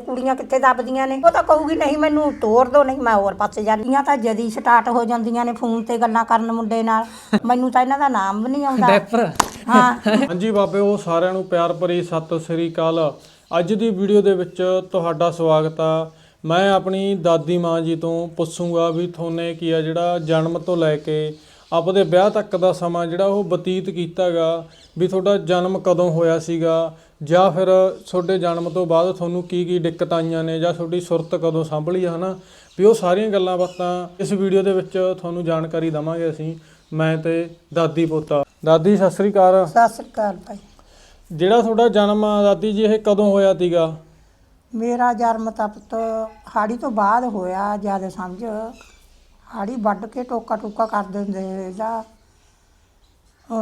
ਕੁੜੀਆਂ ਕਿੱਥੇ ਦੱਬਦੀਆਂ ਨੇ? ਉਹ ਤਾਂ ਕਹੂਗੀ ਨਹੀਂ ਮੈਨੂੰ ਤੋੜ ਦੋ ਨਹੀਂ ਮੈਂ ਹੋਰ ਪਾਸੇ ਜਾਂਦੀਆਂ ਤਾਂ ਜਦੀ ਸਟਾਰਟ ਹੋ ਜਾਂਦੀਆਂ ਨੇ ਫੋਨ ਤੇ ਗੱਲਾਂ ਕਰਨ ਮੁੰਡੇ ਨਾਲ। ਮੈਨੂੰ ਤਾਂ ਇਹਨਾਂ ਦਾ ਨਾਮ ਵੀ ਨਹੀਂ ਆਉਂਦਾ। ਡੈਪਰ। ਹਾਂ। ਹਾਂਜੀ ਬਾਬੇ ਉਹ ਸਾਰਿਆਂ ਨੂੰ ਪਿਆਰ ਭਰੀ ਸਤਿ ਸ੍ਰੀ ਅਕਾਲ। ਅੱਜ ਦੀ ਵੀਡੀਓ ਦੇ ਵਿੱਚ ਤੁਹਾਡਾ ਸਵਾਗਤ ਆ। ਮੈਂ ਆਪਣੀ ਦਾਦੀ ਮਾਂ ਜੀ ਤੋਂ ਪੁੱਛੂੰਗਾ ਵੀ ਤੁਹਾਨੇ ਕੀ ਆ ਜਿਹੜਾ ਜਨਮ ਤੋਂ ਲੈ ਕੇ ਆਪਦੇ ਵਿਆਹ ਤੱਕ ਦਾ ਸਮਾਂ ਜਿਹੜਾ ਉਹ ਬਤੀਤ ਕੀਤਾਗਾ ਵੀ ਤੁਹਾਡਾ ਜਨਮ ਕਦੋਂ ਹੋਇਆ ਸੀਗਾ ਜਾਂ ਫਿਰ ਤੁਹਾਡੇ ਜਨਮ ਤੋਂ ਬਾਅਦ ਤੁਹਾਨੂੰ ਕੀ ਕੀ ਦਿੱਕਤਾਂ ਆਈਆਂ ਨੇ ਜਾਂ ਤੁਹਾਡੀ ਸੁਰਤ ਕਦੋਂ ਸੰਭਲੀ ਆ ਹਨਾ? ਵੀ ਉਹ ਸਾਰੀਆਂ ਗੱਲਾਂ ਬਾਤਾਂ ਇਸ ਵੀਡੀਓ ਦੇ ਵਿੱਚ ਤੁਹਾਨੂੰ ਜਾਣਕਾਰੀ ਦਵਾਂਗੇ ਅਸੀਂ ਮੈਂ ਤੇ ਦਾਦੀ ਪੋਤਾ। ਦਾਦੀ ਸਤਿ ਸ੍ਰੀ ਅਕਾਲ। ਸਤਿ ਸ੍ਰੀ ਅਕਾਲ ਭਾਈ। ਜਿਹੜਾ ਤੁਹਾਡਾ ਜਨਮ ਆ ਦਾਦੀ ਜੀ ਇਹ ਕਦੋਂ ਹੋਇਆ ਸੀਗਾ? ਮੇਰਾ ਜਨਮ ਤਾਂ ਪੁੱਤ ਹਾੜੀ ਤੋਂ ਬਾਅਦ ਹੋਇਆ ਜ਼ਿਆਦਾ ਸਮਝ। ਹਾੜੀ ਵੱਢ ਕੇ ਟੋਕਾ ਟੋਕਾ ਕਰ ਦਿੰਦੇ ਜਾਂ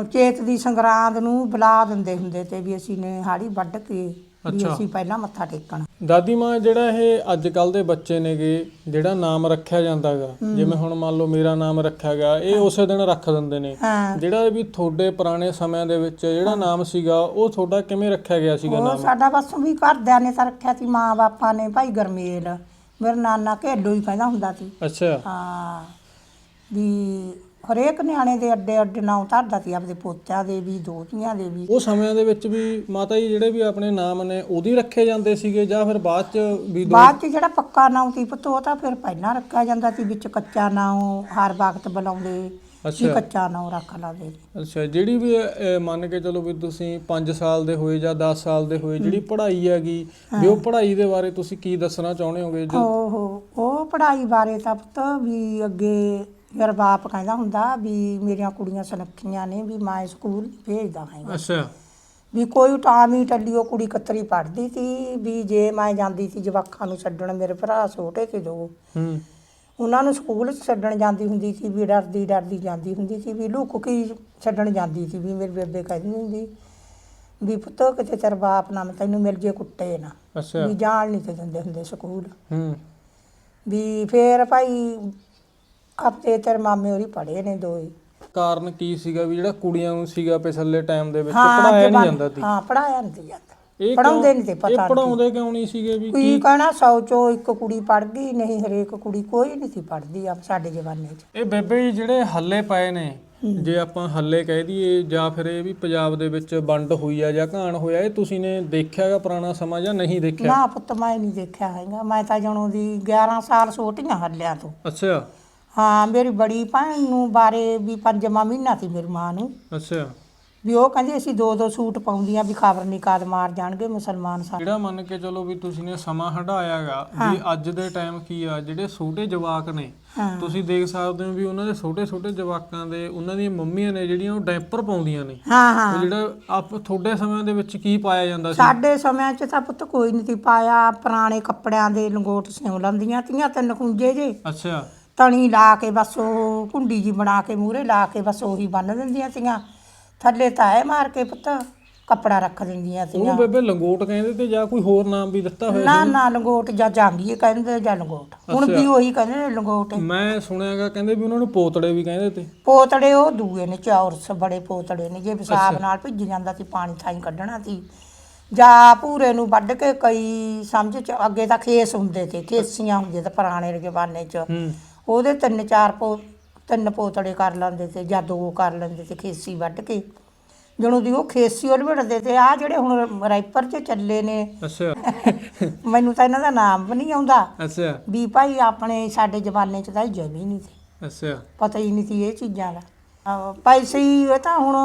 ਚੇਤ ਦੀ ਸੰਗਰਾਂਦ ਨੂੰ ਬੁਲਾ ਦਿੰਦੇ ਹੁੰਦੇ ਤੇ ਵੀ ਅਸੀਂ ਨੇ ਹਾੜੀ ਵੱਢ ਕੇ ਵੀ ਅੱਛਾ। ਅਸੀਂ ਪਹਿਲਾਂ ਮੱਥਾ ਟੇਕਣਾ। ਦਾਦੀ ਮਾਂ ਜਿਹੜਾ ਇਹ ਅੱਜ ਕੱਲ ਦੇ ਬੱਚੇ ਨੇਗੇ ਜਿਹੜਾ ਨਾਮ ਰੱਖਿਆ ਜਾਂਦਾਗਾ ਜਿਵੇਂ ਹੁਣ ਮੰਨ ਲਓ ਮੇਰਾ ਨਾਮ ਰੱਖਿਆ ਗਿਆ ਇਹ ਉਸੇ ਦਿਨ ਰੱਖ ਦਿੰਦੇ ਨੇ। ਹਾਂ। ਜਿਹੜਾ ਵੀ ਤੁਹਾਡੇ ਪੁਰਾਣੇ ਸਮਿਆਂ ਦੇ ਵਿੱਚ ਜਿਹੜਾ ਨਾਮ ਸੀਗਾ ਉਹ ਤੁਹਾਡਾ ਕਿਵੇਂ ਰੱਖਿਆ ਗਿਆ ਸੀਗਾ ਉਹ ਨਾਮ? ਸਾਡਾ ਬਸ ਵੀ ਘਰਦਿਆਂ ਨੇ ਤਾਂ ਰੱਖਿਆ ਸੀ ਮਾਂ ਬਾਪਾਂ ਨੇ ਭਾਈ ਗਰਮੇਲ। ਮੇਰਾ ਨਾਨਾ ਘੇਲੋ ਹੀ ਕਹਿੰਦਾ ਹੁੰਦਾ ਸੀ। ਅੱਛਾ। ਹਾਂ। ਵੀ ਹਰੇਕ ਨਿਆਣੇ ਦੇ ਅੱਡੇ ਅੱਡੇ ਨਾਂ ਧਰਦਾ ਸੀ ਆਪਦੇ ਪੋਤਿਆਂ ਦੇ ਵੀ ਦੋਤੀਆਂ ਦੇ ਵੀ। ਉਹ ਸਮਿਆਂ ਦੇ ਵਿੱਚ ਵੀ ਮਾਤਾ ਜੀ ਜਿਹੜੇ ਵੀ ਆਪਣੇ ਨਾਮ ਨੇ ਉਹਦੀ ਰੱਖੇ ਜਾਂਦੇ ਸੀਗੇ ਜਾਂ ਫਿਰ ਬਾਅਦ ਚ ਵੀ ਦੋ ਬਾਅਦ ਚ ਜਿਹੜਾ ਪੱਕਾ ਨਾਂ ਸੀ ਪੁੱਤ ਉਹ ਤਾਂ ਫਿਰ ਪਹਿਲਾਂ ਰੱਖਿਆ ਜਾਂਦਾ ਸੀ ਵਿੱਚ ਕੱਚਾ ਨਾਂ ਹਰ ਵਕਤ ਬੁਲਾਉਂਦੇ ਵੀ ਅੱਛਾ ਕੱਚਾ ਨਾਂ ਰੱਖ ਲਾਦੇ ਅੱਛਾ ਜਿਹੜੀ ਵੀ ਅਹ, ਮੰਨ ਕੇ ਚਲੋ ਵੀ ਤੁਸੀਂ 5 ਸਾਲ ਦੇ ਹੋਏ ਜਾਂ 10 ਸਾਲ ਦੇ ਹੋਏ ਜਿਹੜੀ ਪੜ੍ਹਾਈ ਹੈਗੀ ਵੀ ਉਹ ਪੜ੍ਹਾਈ ਦੇ ਬਾਰੇ ਤੁਸੀਂ ਕੀ ਦੱਸਣਾ ਚਾਹੁੰਦੇ ਹੋਗੇ ਜੋ? ਉਹ ਉਹ ਪੜ੍ਹਾਈ ਬਾਰੇ ਤਾਂ ਪੁੱਤ ਵੀ ਅੱਗੇ ਮੇਰਾ ਬਾਪ ਕਹਿੰਦਾ ਹੁੰਦਾ ਵੀ ਮੇਰੀਆਂ ਕੁੜੀਆਂ ਸੁਨੱਖੀਆਂ ਨੇ ਵੀ ਮੈਂ ਸਕੂਲ ਨਹੀਂ ਭੇਜਦਾ ਹੈਗਾ। ਅੱਛਾ। ਵੀ ਕੋਈ ਟਾਮ ਹੀ ਟੱਲੀ ਉਹ ਕੁੜੀ ਕਤਰੀ ਪੜਦੀ ਸੀ ਵੀ ਜੇ ਮੈਂ ਜਾਂਦੀ ਸੀ ਜਵਾਕਾਂ ਨੂੰ ਛੱਡਣ ਮੇਰੇ ਭਰਾ ਛੋਟੇ ਸੀ ਦੋ। ਹੂੰ। ਉਹਨਾਂ ਨੂੰ ਸਕੂਲ ਛੱਡਣ ਜਾਂਦੀ ਹੁੰਦੀ ਸੀ ਵੀ ਡਰਦੀ ਡਰਦੀ ਜਾਂਦੀ ਹੁੰਦੀ ਸੀ ਵੀ ਲੁੱਕ ਕੇ ਹੀ ਛੱਡਣ ਜਾਂਦੀ ਸੀ ਵੀ ਮੇਰੀ ਬੇਬੇ ਕਹਿੰਦੀ ਹੁੰਦੀ ਵੀ ਪੁੱਤ ਕਿਤੇ ਤੇਰਾ ਬਾਪ ਨਾ ਤੈਨੂੰ ਮਿਲ ਜੇ ਕੁੱਟੇ ਨਾ। ਅੱਛਾ। ਵੀ ਜਾਣ ਨਹੀਂ ਤੇ ਦਿੰਦੇ ਹੁੰਦੇ ਸਕੂਲ। ਹੂੰ। ਵੀ ਫੇਰ ਭਾਈ ਆਪਤੇ ਤੇਰੇ ਮਾਮੇ ਹੋਰੀ ਪੜ੍ਹੇ ਨੇ ਦੋਏ। ਕਾਰਨ ਕੀ ਸੀਗਾ ਵੀ ਜਿਹੜਾ ਕੁੜੀਆਂ ਨੂੰ ਸੀਗਾ ਪਿਛਲੇ ਟਾਈਮ ਦੇ ਵਿੱਚ? ਹਾਂ ਪੜਾਇਆ ਨਹੀਂ ਜਾਂਦਾ ਸੀ। ਹਾਂ ਪੜਾਇਆ ਨਹੀਂ ਜਾਂਦਾ। ਇਹ ਪੜਾਉਂਦੇ ਨਹੀਂ ਤੇ ਇਹ ਪਤਾ ਨਹੀਂ ਪੜਾਉਂਦੇ ਕਿਉਂ ਨਹੀਂ ਸੀਗੇ ਵੀ ਕੀ ਕਹਿਣਾ ਸੌ ਚੋਂ ਇੱਕ ਕੁੜੀ ਪੜ ਗਈ ਨਹੀਂ ਹਰੇਕ ਕੁੜੀ ਕੋਈ ਨਹੀਂ ਸੀ ਪੜਦੀ ਆ ਸਾਡੇ ਜ਼ਮਾਨੇ 'ਚ। ਇਹ ਬੇਬੇ ਜੀ ਜਿਹੜੇ ਹੱਲੇ ਪਏ ਨੇ ਜੇ ਆਪਾਂ ਹੱਲੇ ਕਹਿ ਦਈਏ ਜਾਂ ਫਿਰ ਇਹ ਵੀ ਪੰਜਾਬ ਦੇ ਵਿੱਚ ਵੰਡ ਹੋਈ ਆ ਜਾਂ ਘਾਣ ਹੋਇਆ ਇਹ ਤੁਸੀਂ ਨੇ ਦੇਖਿਆਗਾ ਪੁਰਾਣਾ ਸਮਾਂ ਜਾਂ ਨਹੀਂ ਦੇਖਿਆ? ਨਾ ਪੁੱਤ ਮੈਂ ਨਹੀਂ ਦੇਖਿਆ ਹੈਗਾ। ਮੈਂ ਤਾਂ ਜਣੋ ਦੀ 11 ਸਾਲ ਛੋਟੀਆਂ ਹੱਲਿਆਂ ਤੋਂ। ਅੱਛਾ। ਹਾਂ ਮੇਰੀ ਬੜੀ ਭੈਣ ਨੂੰ ਬਾਰੇ ਵੀ ਪੰਜਵਾਂ ਮਹੀਨਾ ਸੀ ਮੇਰੀ ਮਾਂ ਨੂੰ। ਅੱਛਾ। ਵੀ ਉਹ ਕਹਿੰਦੀ ਅਸੀਂ ਦੋ ਦੋ ਸੂਟ ਪਾਉਂਦੀਆਂ ਵੀ ਖਬਰ ਨਹੀਂ ਕਦ ਮਾਰ ਜਾਣਗੇ ਮੁਸਲਮਾਨ ਸਾਡੇ ਜਿਹੜਾ ਮੰਨ ਕੇ ਚਲੋ ਵੀ ਤੁਸੀਂ ਨੇ ਸਮਾਂ ਹੰਡਾਇਆਗਾ ਵੀ ਅੱਜ ਦੇ ਟਾਈਮ ਕੀ ਆ ਜਿਹੜੇ ਛੋਟੇ ਜਵਾਕ ਨੇ ਤੁਸੀਂ ਦੇਖ ਸਕਦੇ ਹੋ ਵੀ ਉਹਨਾਂ ਦੇ ਛੋਟੇ ਛੋਟੇ ਜਵਾਕਾਂ ਦੇ ਉਹਨਾਂ ਦੀਆਂ ਮੰਮੀਆਂ ਨੇ ਜਿਹੜੀਆਂ ਉਹ ਡਾਈਪਰ ਪਾਉਂਦੀਆਂ ਨੇ। ਹਾਂ ਹਾਂ। ਜਿਹੜਾ ਆਪ ਤੁਹਾਡੇ ਸਮਿਆਂ ਦੇ ਵਿੱਚ ਕੀ ਪਾਇਆ ਜਾਂਦਾ ਸੀ? ਸਾਡੇ ਸਮਿਆਂ 'ਚ ਤਾਂ ਪੁੱਤ ਕੋਈ ਨਹੀਂ ਸੀ ਪਾਇਆ। ਪੁਰਾਣੇ ਕੱਪੜਿਆਂ ਦੇ ਲੰਗੋਟ ਸਿਉਂ ਲੈਂਦੀਆਂ ਤੀਆਂ ਤਿੰਨ ਖੁੰਝੇ ਜੇ। ਅੱਛਾ। ਤਣੀ ਲਾ ਕੇ ਬਸ ਉਹ ਕੁੰਡੀ ਜੀ ਬਣਾ ਕੇ ਮੂਹਰੇ ਲਾ ਕੇ ਬਸ ਉਹੀ ਬੰਨ ਦਿੰਦੀਆਂ ਸੀਗੀਆਂ ਥੱਲੇ ਤਾਏ ਮਾਰ ਕੇ ਪੁੱਤ ਕੱਪੜਾ ਰੱਖ ਦਿੰਦੀਆਂ ਉਹਨੂੰ ਸੀਗੀਆਂ। ਬੇਬੇ ਲੰਗੋਟ ਕਹਿੰਦੇ ਤੇ ਜਾਂ ਕੋਈ ਹੋਰ ਨਾਮ ਵੀ ਦਿੱਤਾ ਹੋਇਆ ਨਾ ਨਾ ਲੰਗੋਟ ਜਾਂ ਜਾਂਗੀ ਕਹਿੰਦੇ ਜਾਂ ਲੰਗੋਟ। ਹੁਣ ਵੀ ਉਹੀ ਕਹਿੰਦੇ ਨੇ ਲੰਗੋਟ। ਮੈਂ ਸੁਣਿਆਗਾ ਕਹਿੰਦੇ ਵੀ ਉਹਨਾਂ ਨੂੰ ਪੋਤੜੇ ਵੀ ਕਹਿੰਦੇ ਤੇ। ਪੋਤੜੇ ਉਹ ਦੂਏ ਨੇ ਚੌਰਸ ਬੜੇ ਪੋਤੜੇ ਨੇ ਜੇ ਪਿਸ਼ਾਬ ਨਾਲ ਭਿੱਜ ਜਾਂਦਾ ਸੀ ਪਾਣੀ ਥਾਈ ਕੱਢਣਾ ਸੀ। ਜਾਂ ਪੂਰੇ ਨੂੰ ਵੱਢ ਕੇ ਕਈ ਸਮਝ ਚ ਅੱਗੇ ਤਾਂ ਖੇਸ ਹੁੰਦੇ ਤੇ ਖੇਸੀਆਂ ਹੁੰਦੀਆਂ ਤੇ ਪੁਰਾਣੇ ਜ਼ਮਾਨੇ ਚ। ਹੂੰ। ਉਹਦੇ ਤਿੰਨ ਚਾਰ ਪੋ ਤਿੰਨ ਪੋਤੜੇ ਕਰ ਲੈਂਦੇ ਤੇ ਜਾਂ ਦੋ ਕਰ ਲੈਂਦੇ ਤੇ ਖੇਸੀ ਵੱਢ ਕੇ। ਜਣੂ ਦੀ ਉਹ ਖੇਸੀ ਉਹ ਲਵੜਦੇ ਤੇ ਆ ਜਿਹੜੇ ਹੁਣ ਰਾਈਪਰ 'ਚ ਚੱਲੇ ਨੇ। ਅੱਛਾ। ਮੈਨੂੰ ਤਾਂ ਇਹਨਾਂ ਦਾ ਨਾਮ ਵੀ ਨਹੀਂ ਆਉਂਦਾ। ਅੱਛਾ। ਵੀ ਭਾਈ ਆਪਣੇ ਸਾਡੇ ਜ਼ਮਾਨੇ 'ਚ ਤਾਂ ਜਮੀ ਨਹੀਂ ਸੀ। ਅੱਛਾ। ਪਤਾ ਹੀ ਨਹੀਂ ਸੀ ਇਹ ਚੀਜ਼ਾਂ ਦਾ। ਪੈਸੇ ਹੀ ਇਹ ਤਾਂ ਹੁਣ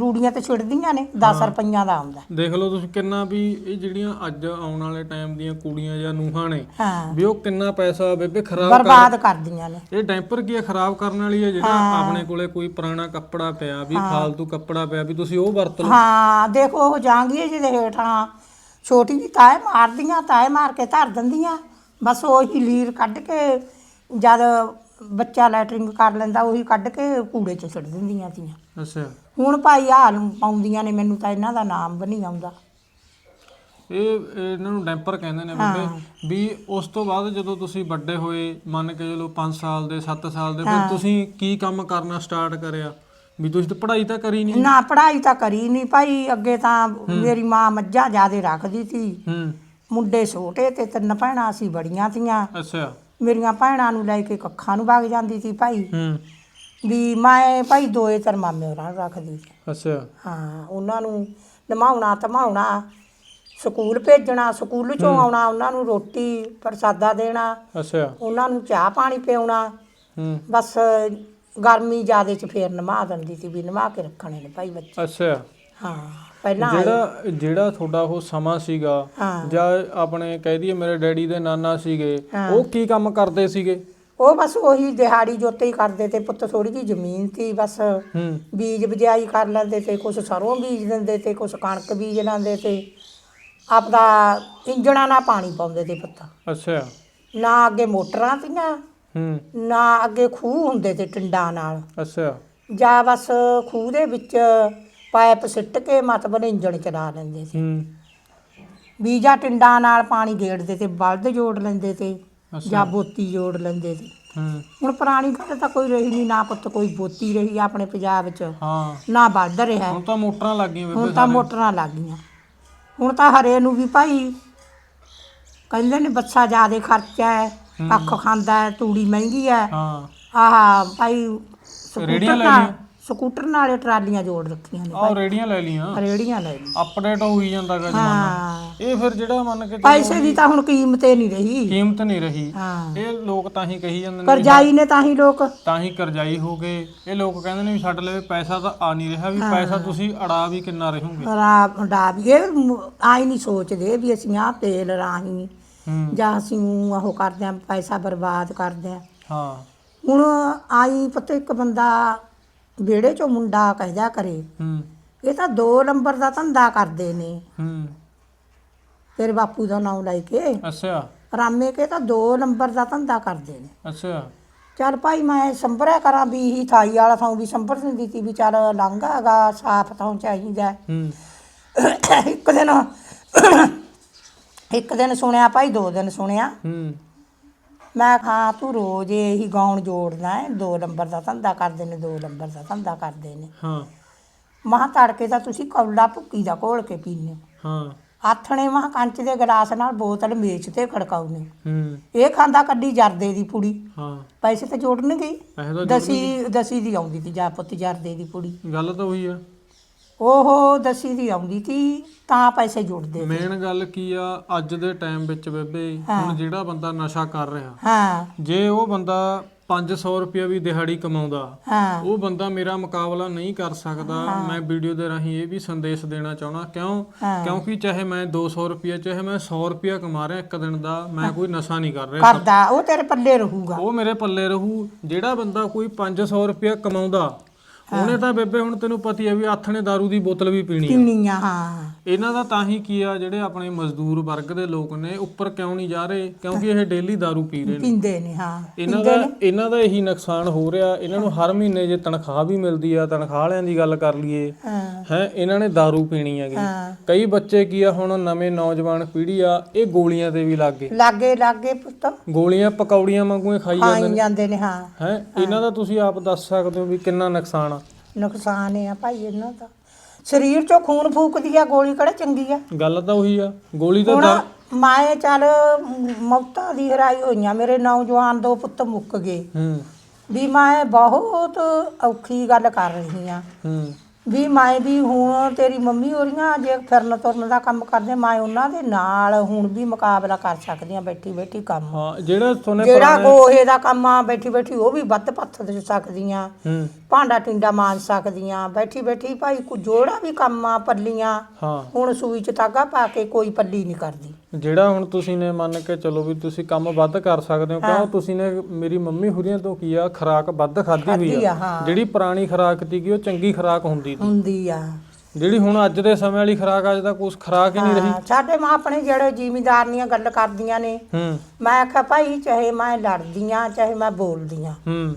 ਰੂੜੀਆਂ ਤੇ ਛਿੜਦੀਆਂ ਨੇ 10 ਰੁਪਈਆਂ ਦਾ ਆਉਂਦਾ। ਦੇਖ ਲਓ ਤੁਸੀਂ ਕਿੰਨਾ ਵੀ ਇਹ ਜਿਹੜੀਆਂ ਅੱਜ ਆਉਣ ਵਾਲੇ ਟਾਈਮ ਦੀਆਂ ਕੁੜੀਆਂ ਜਾਂ ਨੂੰਹਾਂ ਨੇ ਹਾਂ। ਵੀ ਉਹ ਕਿੰਨਾ ਪੈਸਾ ਬੇਬੇ ਖਰਾਬ ਕਰ ਬਰਬਾਦ ਕਰਦੀਆਂ ਨੇ। ਇਹ ਡਾਈਪਰ ਕੀ ਆ? ਖਰਾਬ ਕਰਨ ਵਾਲੀ ਹੈ ਜਿਹੜਾ ਆਪਣੇ ਕੋਲੇ ਕੋਈ ਪੁਰਾਣਾ ਕੱਪੜਾ ਪਿਆ ਵੀ ਫਾਲਤੂ ਕੱਪੜਾ ਪਿਆ ਵੀ ਤੁਸੀਂ ਉਹ ਵਰਤ ਲਓ। ਹਾਂ ਦੇਖੋ ਉਹ ਜਾਂਗੀ ਜਿਹਦੇ ਹੇਠਾਂ। ਛੋਟੀ ਜਿਹੀ ਤਾਏ ਮਾਰਦੀਆਂ ਤਾਏ ਮਾਰ ਕੇ ਧਰ ਦਿੰਦੀਆਂ। ਬਸ ਉਹੀ ਲੀਰ ਕੱਢ ਕੇ ਜਦ ਬੱਚਾ ਲੈਟਰਿੰਗ ਕਰ ਲੈਂਦਾ ਉਹੀ ਕੱਢ ਕੇ ਕੂੜੇ 'ਚ ਸੁੱਟ ਦਿੰਦੀਆਂ ਤੀਆਂ ਅੱਛਾ। ਹੁਣ ਭਾਈ ਹਾਲ ਪਾਉਂਦੀਆਂ ਨੇ ਮੈਨੂੰ ਤਾਂ ਇਹਨਾਂ ਦਾ ਨਾਮ ਵੀ ਨਹੀਂ ਆਉਂਦਾ। ਇਹ ਇਹ ਇਹਨਾਂ ਨੂੰ ਡੈਂਪਰ ਕਹਿੰਦੇ ਨੇ ਬੇਬੇ ਵੀ ਉਸ ਤੋਂ ਬਾਅਦ ਜਦੋਂ ਤੁਸੀਂ ਵੱਡੇ ਹੋਏ ਮੰਨ ਕੇ ਚਲੋ 5 ਸਾਲ ਦੇ 7 ਸਾਲ ਦੇ ਫਿਰ ਤੁਸੀਂ ਕੀ ਕੰਮ ਕਰਨਾ ਸਟਾਰਟ ਕਰਿਆ? ਵੀ ਤੁਸੀਂ ਤਾਂ ਪੜ੍ਹਾਈ ਤਾਂ ਕਰੀ ਨਹੀਂ। ਨਾ ਪੜ੍ਹਾਈ ਤਾਂ ਕਰੀ ਨਹੀਂ ਭਾਈ। ਅੱਗੇ ਤਾਂ ਮੇਰੀ ਮਾਂ ਮੱਝਾਂ ਜ਼ਿਆਦੇ ਰੱਖਦੀ ਸੀ। ਹੂੰ। ਮੁੰਡੇ ਛੋਟੇ ਤੇ ਤਿੰਨ ਭੈਣਾਂ ਅਸੀਂ ਬੜੀਆਂ ਤੀਆਂ ਅੱਛਾ। ਮੇਰੀਆਂ ਭੈਣਾਂ ਨੂੰ ਲੈ ਕੇ ਕੱਖਾਂ ਨੂੰ ਵਗ ਜਾਂਦੀ ਸੀ ਭਾਈ। ਹੂੰ। ਵੀ ਮੈਂ ਭਾਈ ਦੋਏ ਤਰਮਾਮੇ ਉਹਨਾਂ ਨੂੰ ਰੱਖਦੀ ਸੀ। ਅੱਛਾ। ਹਾਂ ਉਹਨਾਂ ਨੂੰ ਨਮਾਉਣਾ ਧਮਾਉਣਾ ਸਕੂਲ ਭੇਜਣਾ ਸਕੂਲ ਚੋਂ ਆਉਣਾ ਉਹਨਾਂ ਨੂੰ ਰੋਟੀ ਪ੍ਰਸਾਦਾ ਦੇਣਾ ਅੱਛਾ। ਉਹਨਾਂ ਨੂੰ ਚਾਹ ਪਾਣੀ ਪਿਉਣਾ। ਹੂੰ। ਬਸ ਗਰਮੀ ਜ਼ਿਆਦੇ ਚ ਫੇਰ ਨਮਾ ਦਿੰਦੀ ਸੀ ਵੀ ਨਮਾ ਕੇ ਰੱਖਣੇ ਨੇ ਭਾਈ ਬੱਚੇ। ਅੱਛਾ। ਹਾਂ। ਪਹਿਲਾਂ। ਜਿਹੜਾ ਜਿਹੜਾ ਤੁਹਾਡਾ ਉਹ ਸਮਾਂ ਸੀਗਾ ਜਾਂ ਆਪਣੇ ਕਹਿ ਦਈਏ ਮੇਰੇ ਡੈਡੀ ਦੇ ਨਾਨਾ ਸੀਗੇ। ਉਹ ਕੀ ਕੰਮ ਕਰਦੇ ਸੀਗੇ? ਉਹ ਬਸ ਉਹੀ ਦਿਹਾੜੀ ਜੋਤੇ ਹੀ ਕਰਦੇ ਤੇ ਪੁੱਤ ਥੋੜੀ ਜਿਹੀ ਜ਼ਮੀਨ ਸੀ ਬਸ ਹੂੰ। ਬੀਜ ਬਜਾਈ ਕਰ ਲੈਂਦੇ ਤੇ ਕੁਛ ਸਰੋਂ ਬੀਜ ਦਿੰਦੇ ਤੇ ਕੁਛ ਕਣਕ ਬੀਜ ਲੈਂਦੇ ਤੇ ਆਪਦਾ ਇੰਜਣਾ ਨਾਲ ਪਾਣੀ ਪਾਉਂਦੇ ਤੇ ਪੁੱਤ। ਅੱਛਾ। ਨਾ ਅੱਗੇ ਮੋਟਰਾਂ ਤੀਆਂ ਹੂੰ। ਨਾ ਅੱਗੇ ਖੂਹ ਹੁੰਦੇ ਤੇ ਟਿੰਡਾਂ ਨਾਲ। ਅੱਛਾ। ਜਾਂ ਬਸ ਖੂਹ ਦੇ ਵਿੱਚ ਪਾਈਪ ਸਿੱਟ ਕੇ ਮਤਲਬ ਇੰਜਣ ਚਲਾ ਲੈਂਦੇ ਸੀ। ਹੂੰ। ਬੀਜਾ ਟਿੰਡਾਂ ਨਾਲ ਪਾਣੀ ਗੇੜਦੇ ਤੇ ਬਲਦ ਜੋੜ ਲੈਂਦੇ ਤੇ ਜਾਂ ਬੋਤੀ ਜੋੜ ਲੈਂਦੇ ਤੇ ਹੂੰ। ਹੁਣ ਪੁਰਾਣੀ ਗੱਲ ਤਾਂ ਕੋਈ ਰਹੀ ਨਹੀਂ ਨਾ ਪੁੱਤ ਕੋਈ ਬੋਤੀ ਰਹੀ ਆਪਣੇ ਪੰਜਾਬ 'ਚ ਹਾਂ। ਨਾ ਬਲਦ ਰਿਹਾ ਹੁਣ ਤਾਂ ਮੋਟਰਾਂ ਲੱਗ ਗਈਆਂ ਹੁਣ ਤਾਂ। ਮੋਟਰਾਂ ਲੱਗ ਗਈਆਂ। ਹੁਣ ਤਾਂ ਹਰੇ ਨੂੰ ਵੀ ਭਾਈ ਕਹਿੰਦੇ ਨੇ ਬੱਸਾ ਜ਼ਿਆਦੇ ਖਰਚਾ ਹੈ। ਕੱਖ ਖਾਂਦਾ ਹੈ ਤੂੜੀ ਮਹਿੰਗੀ ਹੈ ਹਾਂ। ਆਹ ਭਾਈ ਸਕੂਟਰ ਲਈਆਂ। ਸਕੂਟਰ ਨਾਲੇ ਟਰਾਲੀਆਂ ਜੋੜ ਰੱਖੀਆਂ ਨੇ ਆਹ ਰੇੜੀਆਂ ਲੈ ਲੀਆਂ ਰੇੜੀਆਂ ਲੈ ਲਈ ਅਪਡੇਟ ਹੋਈ ਜਾਂਦਾਗਾ ਜਮਾਨਾ। ਹਾਂ। ਇਹ ਫਿਰ ਜਿਹੜਾ ਮੰਨ ਕੇ ਪੈਸੇ ਦੀ ਤਾਂ ਹੁਣ ਕੀਮਤ ਹੀ ਨਹੀਂ ਰਹੀ। ਕੀਮਤ ਨਹੀਂ ਰਹੀ। ਇਹ ਲੋਕ ਤਾਂ ਹੀ ਕਹੀ ਜਾਂਦੇ ਨੇ ਕਰਜ਼ਾਈ ਨੇ ਤਾਂ ਹੀ ਲੋਕ। ਤਾਂ ਹੀ ਕਰਜ਼ਾਈ ਹੋ ਗਏ। ਇਹ ਲੋਕ ਕਹਿੰਦੇ ਨੇ ਵੀ ਸਾਡੇ ਲਈ ਪੈਸਾ ਤਾਂ ਆ ਨਹੀਂ ਰਿਹਾ ਵੀ ਪੈਸਾ ਤੁਸੀਂ ਅੜਾ ਵੀ ਕਿੰਨਾ ਰਹੋਗੇ। ਰਾਬ ਡਾਬ ਇਹ ਮ- ਆਈ ਨਹੀਂ ਸੋਚਦੇ ਵੀ ਅਸੀਂ ਆਹ ਤੇਲ ਰਾਹੀਂ ਜਾਂ ਅਸੀਂ ਉਹ ਕਰਦੇ ਆਂ ਪੈਸਾ ਬਰਬਾਦ ਕਰਦੇ ਆਂ। ਹਾਂ। ਹੁਣ ਆਈ ਪਤਾ ਇੱਕ ਬੰਦਾ ਵਿਹੜੇ ਚੋਂ ਮੁੰਡਾ ਕਹਿਦਾ ਕਰੇ। ਹੂੰ। ਇਹ ਤਾਂ ਦੋ ਨੰਬਰ ਦਾ ਧੰਦਾ ਕਰਦੇ ਨੇ। ਹੂੰ। ਤੇਰੇ ਬਾਪੂ ਦਾ ਨਾਮ ਲੈ ਕੇ। ਅੱਛਾ। ਰਾਮੇ ਕੇ ਤਾਂ ਦੋ ਨੰਬਰ ਦਾ ਧੰਦਾ ਕਰਦੇ ਨੇ। ਅੱਛਾ। ਚੱਲ ਭਾਈ ਮੈਂ ਸੰਭਰਿਆ ਕਰਾਂ ਵੀ ਹੀ ਥਾਈ ਵਾਲਾ ਥਾਂ ਵੀ ਸੰਭਰ ਦਿੰਦੀ ਤੀ ਵੀ ਚੱਲ ਲੰਘਾ ਹੈਗਾ ਸਾਫ਼ ਥਾਂ ਚਾਹੀਦਾ ਹੂੰ। ਇੱਕ ਦਿਨ ਇੱਕ ਦਿਨ ਸੁਣਿਆ ਭਾਈ ਦੋ ਦਿਨ ਸੁਣਿਆ। ਹੂੰ। ਮੈਂ ਹਾਂ ਤੂੰ ਰੋਜ਼ ਇਹੀ ਗਾਉਣ ਜੋੜਨਾ ਹੈ ਦੋ ਨੰਬਰ ਦਾ ਧੰਦਾ ਕਰਦੇ ਨੇ ਦੋ ਨੰਬਰ ਦਾ ਧੰਦਾ ਕਰਦੇ ਨੇ। ਹਾਂ। ਮਹਾਂ ਤੜਕੇ ਤਾਂ ਤੁਸੀਂ ਕੌਲਾ ਭੁੱਕੀ ਦਾ ਘੋਲ ਕੇ ਪੀਨੇ ਹਾਂ। ਆਥਣੇ ਮਹਾਂ ਕੰਚ ਦੇ ਗਲਾਸ ਨਾਲ ਬੋਤਲ ਮੇਚ ਤੇ ਖੜਕਾਉਨੇ ਹੂੰ। ਇਹ ਖਾਂਦਾ ਕੱਢੀ ਜਰਦੇ ਦੀ ਪੁੜੀ। ਹਾਂ। ਪੈਸੇ ਤਾਂ ਜੋੜਨਗੇ ਹੀ। ਇਹ ਤਾਂ ਦਸੀ ਦਸੀ ਦੀ ਆਉਂਦੀ ਤੀ ਜਾ ਪੁੱਤ ਜਰਦੇ ਦੀ ਪੁੜੀ। ਗੱਲ ਤਾਂ ਉਹੀ ਆ। ਉਹ ਦਸੀ ਦੀ ਆਉਂਦੀ ਤੀ ਤਾਂ ਪੈਸੇ ਜੁੜਦੇ ਮੇਨ ਗੱਲ ਕੀ ਆ ਅੱਜ ਦੇ ਟਾਈਮ ਵਿੱਚ ਬੇਬੇ ਹੁਣ ਜਿਹੜਾ ਬੰਦਾ ਨਸ਼ਾ ਕਰ ਰਿਹਾ ਹਾਂ। ਜੇ ਉਹ ਬੰਦਾ 500 ਰੁਪਏ ਵੀ ਦਿਹਾੜੀ ਕਮਾਉਂਦਾ ਹਾਂ। ਉਹ ਬੰਦਾ ਮੇਰਾ ਮੁਕਾਬਲਾ ਨਹੀਂ ਕਰ ਸਕਦਾ ਮੈਂ ਵੀਡੀਓ ਦੇ ਰਾਹੀਂ ਇਹ ਵੀ ਸੰਦੇਸ਼ ਦੇਣਾ ਚਾਹਣਾ ਕਿਉਂ? ਹਾਂ। ਕਿਉਂਕਿ ਚਾਹੇ ਮੈਂ 200 ਰੁਪਏ ਚਾਹੇ ਮੈਂ 100 ਰੁਪਏ ਕਮਾ ਰਿਹਾ ਇੱਕ ਦਿਨ ਦਾ ਮੈਂ ਕੋਈ ਨਸ਼ਾ ਨਹੀਂ ਕਰ ਰਿਹਾ। ਕਰਦਾ ਉਹ ਤੇਰੇ ਪੱਲੇ ਰਹੂਗਾ। ਉਹ ਮੇਰੇ ਪੱਲੇ ਰਹੂ ਜਿਹੜਾ ਬੰਦਾ ਕੋਈ 500 ਰੁਪਏ ਕਮਾਉਂਦਾ ਉਹਨੇ ਤਾਂ ਬੇਬੇ ਹੁਣ ਤੈਨੂੰ ਪਤੀ ਆ ਵੀ ਹੱਥ ਨੇ ਦਾਰੂ ਦੀ ਬੋਤਲ ਵੀ ਪੀਣੀ ਆ। ਕਿੰਨੀਆਂ ਹਾਂ। ਇਹਨਾਂ ਦਾ ਤਾਂ ਹੀ ਕੀ ਆ ਜਿਹੜੇ ਆਪਣੇ ਮਜ਼ਦੂਰ ਵਰਗ ਦੇ ਲੋਕ ਨੇ ਉੱਪਰ ਕਿਉਂ ਨਹੀਂ ਜਾ ਰਹੇ? ਕਿਉਂਕਿ ਇਹ ਡੇਲੀ ਦਾਰੂ ਪੀ ਰਹੇ ਨੇ। ਪਿੰਦੇ ਨੇ ਹਾਂ। ਇਹਨਾਂ ਦਾ ਇਹਨਾਂ ਦਾ ਇਹੀ ਨੁਕਸਾਨ ਹੋ ਰਿਹਾ। ਇਹਨਾਂ ਨੂੰ ਹਰ ਮਹੀਨੇ ਜੇ ਤਨਖਾਹ ਵੀ ਮਿਲਦੀ ਆ ਤਨਖਾਹ ਵਾਲਿਆਂ ਦੀ ਗੱਲ ਕਰ ਲਈਏ। ਹਾਂ। ਹੈ ਇਹਨਾਂ ਨੇ ਦਾਰੂ ਪੀਣੀ ਹੈਗੀ ਹਾਂ। ਕਈ ਬੱਚੇ ਕੀ ਆ ਹੁਣ ਨਵੇਂ ਨੌਜਵਾਨ ਪੀੜੀ ਆ ਇਹ ਗੋਲੀਆਂ ਤੇ ਵੀ ਲੱਗ ਗਏ। ਲਾਗੇ ਲਾਗੇ ਪੁੱਤ। ਗੋਲੀਆਂ ਪਕੌੜੀਆਂ ਵਾਂਗੂ ਖਾਈ ਜਾਂਦੇ ਨੇ। ਜਾਂਦੇ ਹਾਂ। ਹੈ ਇਹਨਾਂ ਦਾ ਤੁਸੀਂ ਆਪ ਦੱਸ ਸਕਦੇ ਹੋ ਵੀ ਕਿੰਨਾ ਨੁਕਸਾਨ ਨੁਕਸਾਨ ਆ ਭਾਈ ਇਹਨਾਂ ਦਾ। ਸਰੀਰ ਚੋਂ ਖੂਨ ਫੂਕਦੀ ਆ ਗੋਲੀ ਕਿਹੜਾ ਚੰਗੀ ਆ? ਗੱਲ ਤਾਂ ਉਹੀ ਆ ਗੋਲੀ ਤਾਂ ਹੁਣ ਦਰ- ਮਾਏ ਚੱਲ ਮੌਤਾਂ ਦੀ ਹਰਾਈ ਹੋਈਆਂ ਮੇਰੇ ਨੌਜਵਾਨ ਦੋ ਪੁੱਤ ਮੁੱਕ ਗਏ। ਹੂੰ। ਵੀ ਮੈਂ ਬਹੁਤ ਔਖੀ ਗੱਲ ਕਰ ਰਹੀ ਆ ਹੂੰ। ਵੀ ਮੈਂ ਵੀ ਹੁਣ ਤੇਰੀ ਮੰਮੀ ਹੋਰੀਆਂ ਜੇ ਫਿਰਨ ਤੁਰਨ ਦਾ ਕੰਮ ਕਰਦੇ ਮੈਂ ਉਹਨਾਂ ਦੇ ਨਾਲ ਹੁਣ ਵੀ ਮੁਕਾਬਲਾ ਕਰ ਸਕਦੀ ਆ ਬੈਠੀ ਬੈਠੀ ਕੰਮ। ਹਾਂ ਜਿਹੜਾ ਤੁਹਾਨੂੰ ਜਿਹੜਾ ਗੋਹੇ ਦਾ ਕੰਮ ਆ ਬੈਠੀ ਬੈਠੀ ਉਹ ਵੀ ਵੱਧ ਪੱਥ ਦੇ ਸਕਦੀ ਆ ਹੂੰ। ਭਾਂਡਾ ਟਿੰਡਾ ਮਾਂਜ ਸਕਦੀ ਆ ਬੈਠੀ ਬੈਠੀ ਭਾਈ ਕੋ ਜੋੜਾ ਵੀ ਕੰਮ ਆ ਪੱਲੀਆਂ। ਹਾਂ। ਹੁਣ ਸੂਈ ਚ ਧਾਗਾ ਪਾ ਕੇ ਕੋਈ ਪੱਲੀ ਨਹੀਂ ਕਰਦੀ। ਜਿਹੜਾ ਹੁਣ ਤੁਸੀਂ ਨੇ ਮੰਨ ਕੇ ਚਲੋ ਵੀ ਤੁਸੀਂ ਕੰਮ ਵੱਧ ਕਰ ਸਕਦੇ ਹੋ ਕਿਉਂ ਤੁਸੀਂ ਨੇ ਮੇਰੀ ਮੰਮੀ ਹੁਰੀਆਂ ਤੋਂ ਕੀ ਆ ਖਰਾਕ ਵੱਧ ਖਾਧੀ ਹੋਈ ਆ। ਜਿਹੜੀ ਪੁਰਾਣੀ ਖਰਾਕ ਸੀਗੀ ਉਹ ਚੰਗੀ ਖਰਾਕ ਹੁੰਦੀ ਸੀ। ਹੁੰਦੀ ਆ। ਜਿਹੜੀ ਹੁਣ ਅੱਜ ਦੇ ਸਮੇਂ ਵਾਲੀ ਖਰਾਕ ਅੱਜ ਤੱਕ ਉਸ ਖਰਾਕ ਹੀ ਨਹੀਂ ਰਹੀ। ਸਾਡੇ ਮਾਂ ਆਪਣੇ ਜਿਹੜੇ ਜ਼ਿਮੀਦਾਰਨੀਆਂ ਗੱਲ ਕਰਦੀਆਂ ਨੇ ਮੈਂ ਆਖਿਆ ਭਾਈ ਚਾਹੇ ਮੈਂ ਲੜਦੀ ਆ ਚਾਹੇ ਮੈਂ ਬੋਲਦੀ ਆ। ਹੂੰ।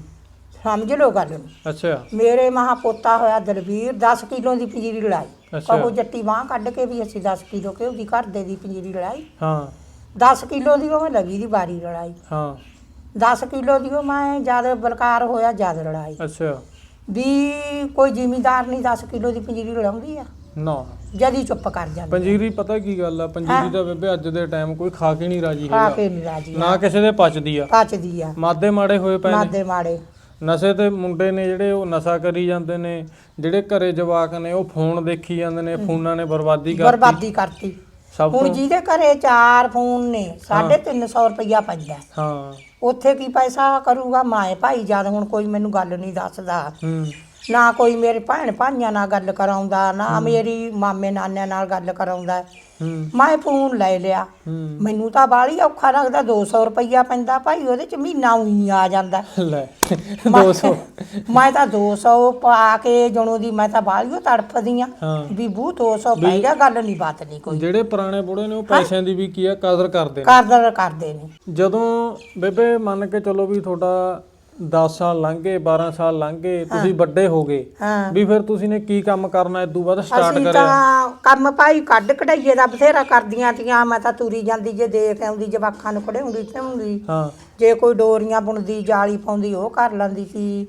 ਸਮਝ ਲਓ ਗੱਲ ਨੂੰ। ਅੱਛਾ। ਮੇਰੇ ਮਹਾ ਪੋਤਾ ਹੋਇਆ ਦਲਵੀਰ 10 ਕਿਲੋ ਦੀ ਪੰਜੀਰੀ ਲੜਾਈ। ਅੱਛਾ। ਕਹੋ ਜੱਟੀ ਬਾਹ ਕੱਢ ਕੇ ਵੀ ਅਸੀਂ 10 ਕਿਲੋ ਕਿ ਉਹਦੀ ਘਰ ਦੇ ਦੀ ਪੰਜੀਰੀ ਲੜਾਈ। ਹਾਂ। 10 ਕਿਲੋ ਦੀ ਉਹ ਲਗੀ ਦੀ ਬਾਰੀ ਲੜਾਈ। ਹਾਂ। 10 ਕਿਲੋ ਦੀ ਉਹ ਮੈਂ ਜਦ ਬਲਕਾਰ ਹੋਇਆ ਜਦ ਲੜਾਈ। ਅੱਛਾ। ਵੀ ਕੋਈ ਜ਼ਿਮੀਦਾਰ ਨਹੀਂ 10 ਕਿਲੋ ਦੀ ਪੰਜੀਰੀ ਲੜਾਉਂਦੀ ਆ। ਨਾ। ਜਦੀ ਚੁੱਪ ਕਰ ਜਾਂਦੇ ਪੰਜੀਰੀ ਪਤਾ ਕੀ ਗੱਲ ਆ? ਪੰਜੀਰੀ ਤਾਂ ਬੇਬੇ ਅੱਜ ਦੇ ਟਾਈਮ ਕੋਈ ਖਾ ਕੇ ਨਹੀਂ ਰਾਜੀ ਖਾ ਹੈਗਾ। ਕੇ ਨਹੀਂ ਰਾਜੀ ਨਾ ਕਿਸੇ ਦੇ ਪਚਦੀ ਆ। ਪਚਦੀ ਆ। ਮਾਦੇ ਮਾੜੇ ਹੋਏ ਪਏ ਨੇ। ਮਾਦੇ ਮਾੜੇ। ਨਸ਼ੇ ਤੇ ਮੁੰਡੇ ਨੇ ਜਿਹੜੇ ਉਹ ਨਸ਼ਾ ਕਰੀ ਜਾਂਦੇ ਨੇ ਜਿਹੜੇ ਘਰੇ ਜਵਾਕ ਨੇ ਉਹ ਫੋਨ ਦੇਖੀ ਜਾਂਦੇ ਨੇ ਫੋਨਾਂ ਨੇ ਬਰਬਾਦੀ ਕਰਤੀ। ਬਰਬਾਦੀ ਕਰਤੀ। ਸਭ ਹੁਣ ਤੋਂ ਜਿਹਦੇ ਘਰੇ ਚਾਰ ਫੋਨ ਨੇ 350 ਰੁਪਇਆ ਪੈਂਦਾ। ਹਾਂ। ਉੱਥੇ ਕੀ ਪੈਸਾ ਕਰੂਗਾ? ਮਾਏ ਭਾਈ ਜਦ ਹੁਣ ਕੋਈ ਮੈਨੂੰ ਗੱਲ ਨਹੀਂ ਦੱਸਦਾ। ਹੂੰ। ਨਾ ਕੋਈ ਮੇਰੇ ਭੈਣ ਭਾਈਆਂ ਨਾਲ ਗੱਲ ਕਰਾਉਂਦਾ ਨਾ ਮੇਰੀ ਮਾਮੇ ਨਾਨਿਆਂ ਨਾਲ ਗੱਲ ਕਰਾਉਂਦਾ। ਹੂੰ ਮੈਂ ਫੋਨ ਲੈ ਲਿਆ। ਮੈਨੂੰ ਤਾਂ ਬਾਲੀ ਔਖਾ ਲੱਗਦਾ 200 ਰੁਪਇਆ ਪੈਂਦਾ ਭਾਈ ਉਹਦੇ ਚ ਮਹੀਨਾ ਉਹੀ ਆ ਜਾਂਦਾ। ਲੈ ਮੈਂ- 200 ਮੈਂ ਤਾਂ 200 ਪਾ ਕੇ ਜਣੋ ਦੀ ਮੈਂ ਤਾਂ ਬਾਲੀਓ ਤੜਫਦੀ ਆ ਹਾਂ। ਵੀ ਬੂ 200 ਪੈ ਗਿਆ ਗੱਲ ਨਹੀਂ ਬਾਤ ਨਹੀਂ ਕੋਈ। ਜਿਹੜੇ ਪੁਰਾਣੇ ਬੁੜੇ ਨੇ ਉਹ ਪੈਸਿਆਂ ਦੀ ਵੀ ਕੀ ਆ ਕਦਰ ਕਰਦੇ ਨੇ। ਕਰਦਰ ਕਰਦੇ ਨੇ। ਜਦੋਂ ਬੇਬੇ ਮੰਨ ਕੇ ਚਲੋ ਵੀ ਤੁਹਾਡਾ 10 ਸਾਲ ਲੰਘ ਗਏ 12 ਸਾਲ ਲੰਘ ਗਏ ਤੁਸੀਂ ਵੱਡੇ ਹੋ ਗਏ। ਹਾਂ। ਵੀ ਫਿਰ ਤੁਸੀਂ ਨੇ ਕੀ ਕੰਮ ਕਰਨਾ ਇਦੋਂ ਬਾਅਦ ਸਟਾਰਟ ਅਸੀਂ ਕਰਿਆ। ਤਾਂ ਕੰਮ ਭਾਈ ਕੱਢ ਕਢਾਈਏ ਦਾ ਬਥੇਰਾ ਕਰਦੀਆਂ ਤੀਆਂ ਮੈਂ ਤਾਂ ਤੁਰੀ ਜਾਂਦੀ ਜੇ ਦੇਖ ਆਉਂਦੀ ਜਵਾਕਾਂ ਨੂੰ ਖੜਾਉਂਦੀ ਤੇ ਹਾਂ। ਜੇ ਕੋਈ ਡੋਰੀਆਂ ਬੁਣਦੀ ਜਾਲੀ ਪਾਉਂਦੀ ਉਹ ਕਰ ਲੈਂਦੀ ਸੀ।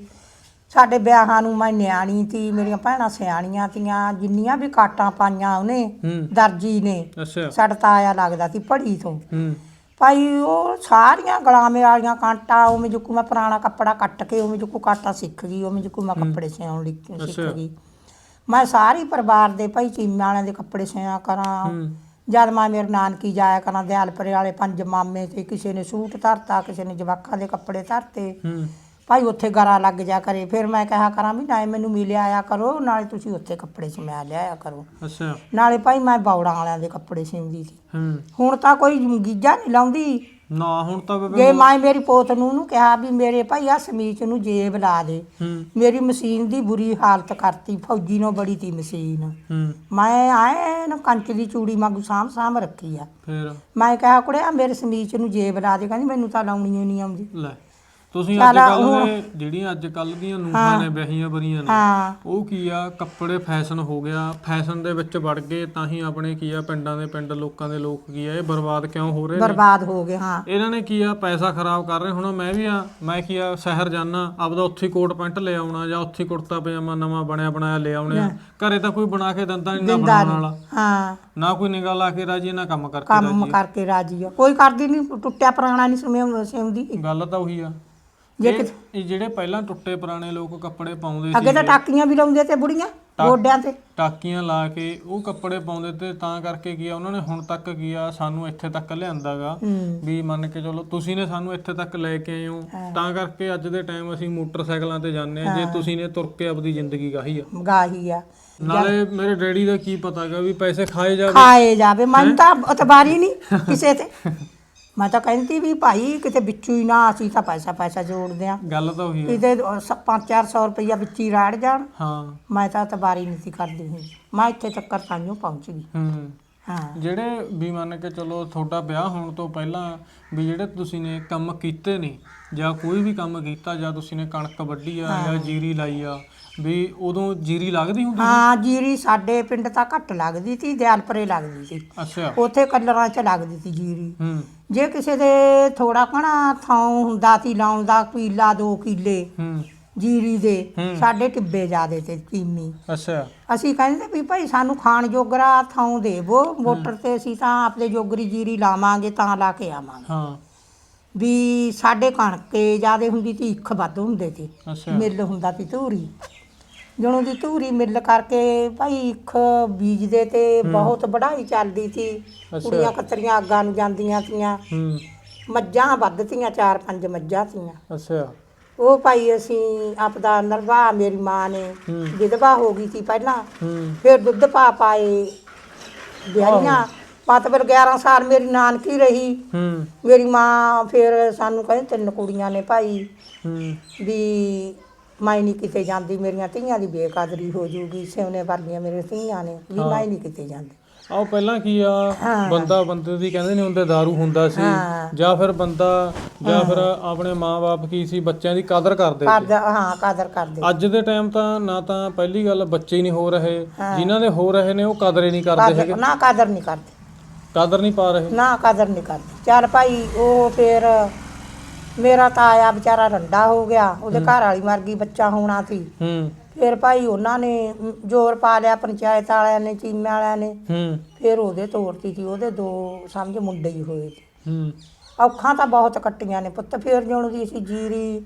ਸਾਡੇ ਵਿਆਹਾਂ ਨੂੰ ਮੈਂ ਨਿਆਣੀ ਤੀ ਮੇਰੀਆਂ ਭੈਣਾਂ ਸਿਆਣੀਆਂ ਤੀਆਂ ਜਿੰਨੀਆਂ ਵੀ ਕਾਟਾਂ ਪਾਈਆਂ ਉਹਨੇ ਹੂੰ। ਦਰਜੀ ਨੇ ਅੱਛਾ। ਸਾਡਾ ਤਾਇਆ ਲੱਗਦਾ ਸੀ ਪੜੀ ਤੋਂ। ਹੂੰ। ਭਾਈ ਉਹ ਸਾਰੀਆਂ ਗਲਾਮੇ ਵਾਲੀਆਂ ਕਾਂਟਾ ਉਵੇਂ ਜੁਕੂ ਮੈਂ ਪੁਰਾਣਾ ਕੱਪੜਾ ਕੱਟ ਕੇ ਉਵੇਂ ਜੁਕੂ ਕਾਟਾ ਸਿੱਖ ਗਈ ਉਵੇਂ ਜੁਕੂ ਮੈਂ ਕੱਪੜੇ ਸਿਉਣ ਲਈ ਸਿੱਖ ਅੱਛਾ। ਗਈ। ਮੈਂ ਸਾਰੀ ਪਰਿਵਾਰ ਦੇ ਭਾਈ ਚੀਮੇ ਵਾਲਿਆਂ ਦੇ ਕੱਪੜੇ ਸਿਉਣਾ ਕਰਾਂ। ਜਦ ਮੈਂ ਮੇਰੇ ਨਾਨਕੀ ਜਾਇਆ ਕਰਾਂ ਦਿਆਲਪੁਰੇ ਵਾਲੇ ਪੰਜ ਮਾਮੇ ਤੇ ਕਿਸੇ ਨੇ ਸੂਟ ਧਰਤਾ ਕਿਸੇ ਨੇ ਜਵਾਕਾਂ ਦੇ ਕੱਪੜੇ ਧਰਤੇ। ਹੂੰ। ਭਾਈ ਉੱਥੇ ਗਰਾ ਲੱਗ ਜਾ ਕਰੇ। ਫਿਰ ਮੈਂ ਕਿਹਾ ਕਰਾਂ ਵੀ ਨਾਲੇ ਮੈਨੂੰ ਮਿਲਿਆ ਆਇਆ ਕਰੋ ਨਾਲੇ ਤੁਸੀਂ ਉੱਥੇ ਕੱਪੜੇ ਸਮਿਆ ਲਿਆਇਆ ਕਰੋ। ਅੱਛਾ। ਨਾਲੇ ਭਾਈ ਮੈਂ ਬੌੜਾਂ ਵਾਲਿਆਂ ਦੇ ਕੱਪੜੇ ਸਿਉਂਦੀ ਸੀ। ਹੂੰ। ਹੁਣ ਤਾਂ ਕੋਈ ਗੀਜਾ ਨਹੀਂ ਲਾਉਂਦੀ। ਨਾ ਹੁਣ ਤਾਂ ਬੇਬੇ ਜੇ ਮੈਂ ਮੇਰੀ ਪੋਤ ਨੂੰ ਉਹਨੂੰ ਕਿਹਾ ਵੀ ਮੇਰੇ ਭਾਈ ਆ ਸਮੀਚ ਨੂੰ ਜੇਬ ਲਾ ਦੇ। ਹੂੰ। ਮੇਰੀ ਮਸ਼ੀਨ ਦੀ ਬੁਰੀ ਹਾਲਤ ਕਰਤੀ ਫੌਜੀ ਨੂੰ ਬੜੀ ਤੀ ਮਸ਼ੀਨ। ਹੂੰ। ਮੈਂ ਆਏ ਨਾ ਕੰਚ ਦੀ ਚੂੜੀ ਵਾਂਗੂ ਸਾਂਭ ਸਾਂਭ ਰੱਖੀ ਆ। ਫਿਰ? ਮੈਂ ਕਿਹਾ ਕੁੜੇ ਆ ਮੇਰੇ ਸਮੀਚ ਨੂੰ ਜੇਬ ਲਾ ਦੇ। ਕਹਿੰਦੀ ਮੈਨੂੰ ਤਾਂ ਲਾਉਣੀ ਓ ਨਹੀਂ ਆਉਂਦੀ ਲੈ। ਤੁਸੀਂ ਅੱਜ ਕੱਲ ਦੇ ਜਿਹੜੀਆਂ ਅੱਜ ਕੱਲ ਦੀਆਂ ਨੂੰਹਾਂ ਨੇ ਵਿਆਹੀਆਂ ਬਰੀਆਂ ਨੇ ਹਾਂ। ਉਹ ਕੀ ਆ? ਕੱਪੜੇ ਫੈਸ਼ਨ ਹੋ ਗਿਆ। ਫੈਸ਼ਨ ਦੇ ਵਿੱਚ ਵੜ ਗਏ ਤਾਂ ਹੀ ਆਪਣੇ ਕੀ ਆ ਪਿੰਡਾਂ ਦੇ ਪਿੰਡ ਲੋਕਾਂ ਦੇ ਲੋਕ ਕੀ ਆ ਇਹ ਬਰਬਾਦ ਕਿਉਂ ਹੋ ਰਹੇ ਨੇ? ਬਰਬਾਦ ਹੋ ਗਏ ਹਾਂ। ਇਹਨਾਂ ਨੇ ਕੀ ਆ ਪੈਸਾ ਖਰਾਬ ਕਰ ਰਹੇ। ਹੁਣ ਮੈਂ ਵੀ ਆ ਮੈਂ ਕੀ ਆ ਸ਼ਹਿਰ ਜਾਣਾ ਆਪਦਾ ਉੱਥੇ ਹੀ ਕੋਟ ਪੈਂਟ ਲੈ ਆਉਣਾ ਜਾਂ ਉੱਥੇ ਹੀ ਕੁੜਤਾ ਪਜਾਮਾ ਨਵਾਂ ਬਣਿਆ ਬਣਾਇਆ ਲੈ ਆਉਣੇ ਆ। ਘਰੇ ਤਾਂ ਕੋਈ ਬਣਾ ਕੇ ਦਿੰਦਾ ਨਹੀਂ ਨਾ ਬਣਾਉਣ ਵਾਲਾ। ਹਾਂ। ਨਾ ਕੋਈ ਨਿਗਾਹ ਲਾ ਕੇ ਰਾਜੀ ਨਾ ਕੰਮ ਕਰਕੇ ਕੰਮ ਰਾਜੀ। ਕਰਕੇ ਰਾਜੀ ਆ। ਕੋਈ ਕਰਦੀ ਨਹੀਂ ਟੁੱਟਿਆ ਪੁਰਾਣਾ ਨਹੀਂ ਸਮਿਆ ਸਿਉਂਦੀ। ਗੱਲ ਤਾਂ ਉਹੀ ਆ। ਜੇ ਇਹ ਇਹ ਜਿਹੜੇ ਪਹਿਲਾਂ ਟੁੱਟੇ ਪੁਰਾਣੇ ਲੋਕ ਕੱਪੜੇ ਪਾਉਂਦੇ ਸੀ ਅੱਗੇ ਤਾਂ ਟਾਕੀਆਂ ਵੀ ਲਾਉਂਦੇ ਤੇ ਬੁੜੀਆਂ ਗੋਡਿਆਂ ਤੇ। ਟਾਕੀਆਂ ਲਾ ਕੇ ਉਹ ਕੱਪੜੇ ਪਾਉਂਦੇ ਤੇ ਤਾਂ ਕਰਕੇ ਕੀ ਆ ਉਹਨਾਂ ਨੇ ਹੁਣ ਤੱਕ ਕੀ ਆ ਸਾਨੂੰ ਇੱਥੇ ਤੱਕ ਲਿਆਂਦਾਗਾ। ਹੂੰ। ਵੀ ਮੰਨ ਕੇ ਚਲੋ ਤੁਸੀਂ ਨੇ ਸਾਨੂੰ ਇੱਥੇ ਤੱਕ ਲੈ ਕੇ ਆਏ ਹੋ ਤਾਂ ਕਰਕੇ ਅੱਜ ਦੇ ਟਾਈਮ ਅਸੀਂ ਮੋਟਰਸਾਈਕਲਾਂ ਤੇ ਜਾਂਦੇ ਆ ਜੇ ਤੁਸੀਂ ਨੇ ਤੁਰ ਕੇ ਆਪਦੀ ਜ਼ਿੰਦਗੀ ਗਾਹੀ ਆ। ਗਾਹੀ ਆ। ਨਾਲੇ ਮੇਰੇ ਡੈਡੀ ਦਾ ਕੀ ਪਤਾਗਾ ਵੀ ਪੈਸੇ ਖਾਏ ਜਾਵੇ। ਖਾਏ ਜਾਵੇ ਮਨ ਤਾਂ ਇਤਬਾਰੀ ਨਹੀਂ ਕਿਸੇ ਤੇ। ਮੈਂ ਤਾਂ ਕਹਿੰਦੀ ਵੀ ਭਾਈ ਕਿਤੇ ਵਿੱਚੋਂ ਹੀ ਨਾ ਅਸੀਂ ਤਾਂ ਪੈਸਾ ਪੈਸਾ ਜੋੜਦੇ ਆ ਗੱਲ ਤਾਂ ਉਹੀ ਆ ਕਿਤੇ 5-400 ਰੁਪਈਆ ਵਿੱਚ ਹੀ ਰਾੜ ਜਾਣ। ਹਾਂ। ਮੈਂ ਤਾਂ ਇਤਬਾਰੀ ਨਹੀਂ ਸੀ ਕਰਦੀ ਹੁੰਦੀ। ਮੈਂ ਇੱਥੇ ਤੱਕ ਤਾਂਿਓ ਪਹੁੰਚ ਗਈ। ਹੂੰ। ਹਾਂ। ਜਿਹੜੇ ਵੀ ਮੰਨ ਕੇ ਚਲੋ ਤੁਹਾਡਾ ਵਿਆਹ ਹੋਣ ਤੋਂ ਪਹਿਲਾਂ ਵੀ ਜਿਹੜੇ ਤੁਸੀਂ ਨੇ ਕੰਮ ਕੀਤੇ ਨੇ ਜਾਂ ਕੋਈ ਵੀ ਕੰਮ ਕੀਤਾ ਜਾਂ ਤੁਸੀਂ ਨੇ ਕਣਕ ਵੱਢੀ ਆ ਜਾਂ ਜੀਰੀ ਲਾਈ ਆ ਵੀ ਉਦੋਂ ਜੀਰੀ ਲੱਗਦੀ ਹੁੰਦੀ ਹਾਂ ਜੀਰੀ ਸਾਡੇ ਪਿੰਡ ਤਾਂ ਘੱਟ ਲੱਗਦੀ ਸੀ ਦਿਆਲਪੁਰੇ ਲੱਗਦੀ ਸੀ। ਅੱਛਾ। ਉੱਥੇ ਕਲਰਾਂ 'ਚ ਲੱਗਦੀ ਸੀ ਜੀਰੀ। ਹੂੰ। ਜੇ ਕਿਸੇ ਦੇ ਥੋੜਾ ਕਣਾ ਥਾਂ ਹੁੰਦਾ ਸੀ ਲਾਉਣ ਦਾ ਕਿੱਲਾ ਦੋ ਕਿੱਲੇ ਹੂੰ। ਜੀਰੀ ਦੇ। ਸਾਡੇ ਟਿੱਬੇ ਜਾਦੇ ਤੇ ਕੀਮੀ ਅੱਛਾ। ਅਸੀਂ ਕਹਿੰਦੇ ਵੀ ਭਾਈ ਸਾਨੂੰ ਖਾਣ ਜੋਗਰਾ ਥਾਂ ਦੇਵੋ ਮੋਟਰ ਤੇ ਅਸੀਂ ਤਾਂ ਆਪਦੇ ਜੋਗਰੀ ਜੀਰੀ ਲਾਵਾਂਗੇ ਤਾਂ ਲਾ ਕੇ ਆਵਾਂਗੇ। ਹਾਂ। ਵੀ ਸਾਡੇ ਕਣਕੇ ਜਿਆਦੇ ਹੁੰਦੀ ਸੀ ਇੱਕ ਵੱਧ ਹੁੰਦੇ ਸੀ। ਮਿੱਲ ਹੁੰਦਾ ਸੀ ਧੂਰੀ। ਜਦੋਂ ਦੀ ਧੂਰੀ ਮਿੱਲ ਕਰਕੇ ਭਾਈ ਇੱਕ ਬੀਜਦੇ ਤੇ ਬਹੁਤ ਵਢਾਈ ਚੱਲਦੀ ਸੀ। ਕੁੜੀਆਂ ਕਤਰੀਆਂ ਅੱਗਾਂ ਨੂੰ ਜਾਂਦੀਆਂ ਸੀਆਂ। ਹੂੰ। ਮੱਝਾਂ ਚਾਰ ਪੰਜ ਮੱਝਾਂ ਸੀਆਂ ਅੱਛਾ। ਉਹ ਭਾਈ ਅਸੀਂ ਆਪਦਾ ਨਰਵਾ ਮੇਰੀ ਮਾਂ ਨੇ ਹੂੰ। ਵਿਧਵਾ ਹੋ ਗਈ ਸੀ ਪਹਿਲਾਂ। ਹੂੰ। ਫਿਰ ਦੁੱਧ ਪਾ ਪਾਏ ਵਿਆਹੀਆਂ ਮਤਲਬ 11 ਸਾਲ ਮੇਰੀ ਨਾਨਕੀ ਰਹੀ। ਹੂੰ। ਮੇਰੀ ਮਾਂ ਫਿਰ ਸਾਨੂੰ ਕਹਿੰਦੇ ਤਿੰਨ ਕੁੜੀਆਂ ਨੇ ਭਾਈ ਹੂੰ। ਵੀ ਮੈਂ ਨਹੀਂ ਕਿਤੇ ਜਾਂਦੀ ਮੇਰੀਆਂ ਧੀਆਂ ਦੀ ਬੇਕਦਰੀ ਹੋ ਜੂਗੀ ਸਿਉਨੇ ਵਰਗੀਆਂ ਮੇਰੇ ਧੀਆਂ ਨੇ ਵੀ ਮੈਂ ਨਹੀਂ ਕਿਤੇ ਜਾਂਦੀ। ਆਹ ਪਹਿਲਾਂ ਕੀ ਆ। ਬੰਦਾ ਬੰਦੇ ਦੀ ਕਹਿੰਦੇ ਨਹੀਂ ਹੁੰਦੇ दारू ਹੁੰਦਾ ਸੀ। ਜਾਂ ਫਿਰ ਬੰਦਾ ਜਾਂ ਫਿਰ ਆਪਣੇ ਮਾਪੇ ਕੀ ਸੀ ਬੱਚਿਆਂ ਦੀ ਕਦਰ ਕਰਦੇ ਸੀ ਕਰਦਾ ਹਾਂ ਕਦਰ ਕਰਦੇ ਅੱਜ ਦੇ ਟਾਈਮ ਤਾਂ ਨਾ ਤਾਂ ਪਹਿਲੀ ਗੱਲ ਬੱਚੇ ਹੀ ਨਹੀਂ ਹੋ ਰਹੇ ਜਿਨ੍ਹਾਂ ਦੇ ਹੋ ਰਹੇ ਨੇ ਉਹ ਕਦਰ ਹੀ ਨਹੀਂ ਕਰਦੇ ਹੈਗੇ। ਨਾ ਕਦਰ ਨਹੀਂ ਕਰਦੇ। ਕਦਰ ਨਹੀਂ ਪਾ ਰਹੇ। ਨਾ ਕਦਰ ਨਹੀਂ ਕਰਦੇ। ਚੱਲ ਭਾਈ ਉਹ ਫਿਰ ਮੇਰਾ ਤਾਇਆ ਵਿਚਾਰਾ ਰੰਡਾ ਹੋ ਗਿਆ ਉਹਦੇ ਘਰ ਵਾਲੀ ਮਰ ਗਈ ਬੱਚਾ ਹੋਣਾ ਸੀ। ਹੂੰ। ਫਿਰ ਭਾਈ ਉਹਨਾਂ ਨੇ ਜ਼ੋਰ ਪਾ ਲਿਆ ਪੰਚਾਇਤ ਵਾਲਿਆਂ ਨੇ ਚੀਮੇ ਵਾਲਿਆਂ ਨੇ। ਹੂੰ। ਫਿਰ ਉਹਦੇ ਤੋਰਤੀ ਸੀ ਉਹਦੇ ਦੋ ਸਮਝ ਮੁੰਡੇ ਹੀ ਹੋਏ ਸੀ। ਹੂੰ। ਔਖਾਂ ਤਾਂ ਬਹੁਤ ਕੱਟੀਆਂ ਨੇ ਪੁੱਤ ਫੇਰ ਜਿਉਣ ਦੀ ਅਸੀਂ ਜੀਰੀ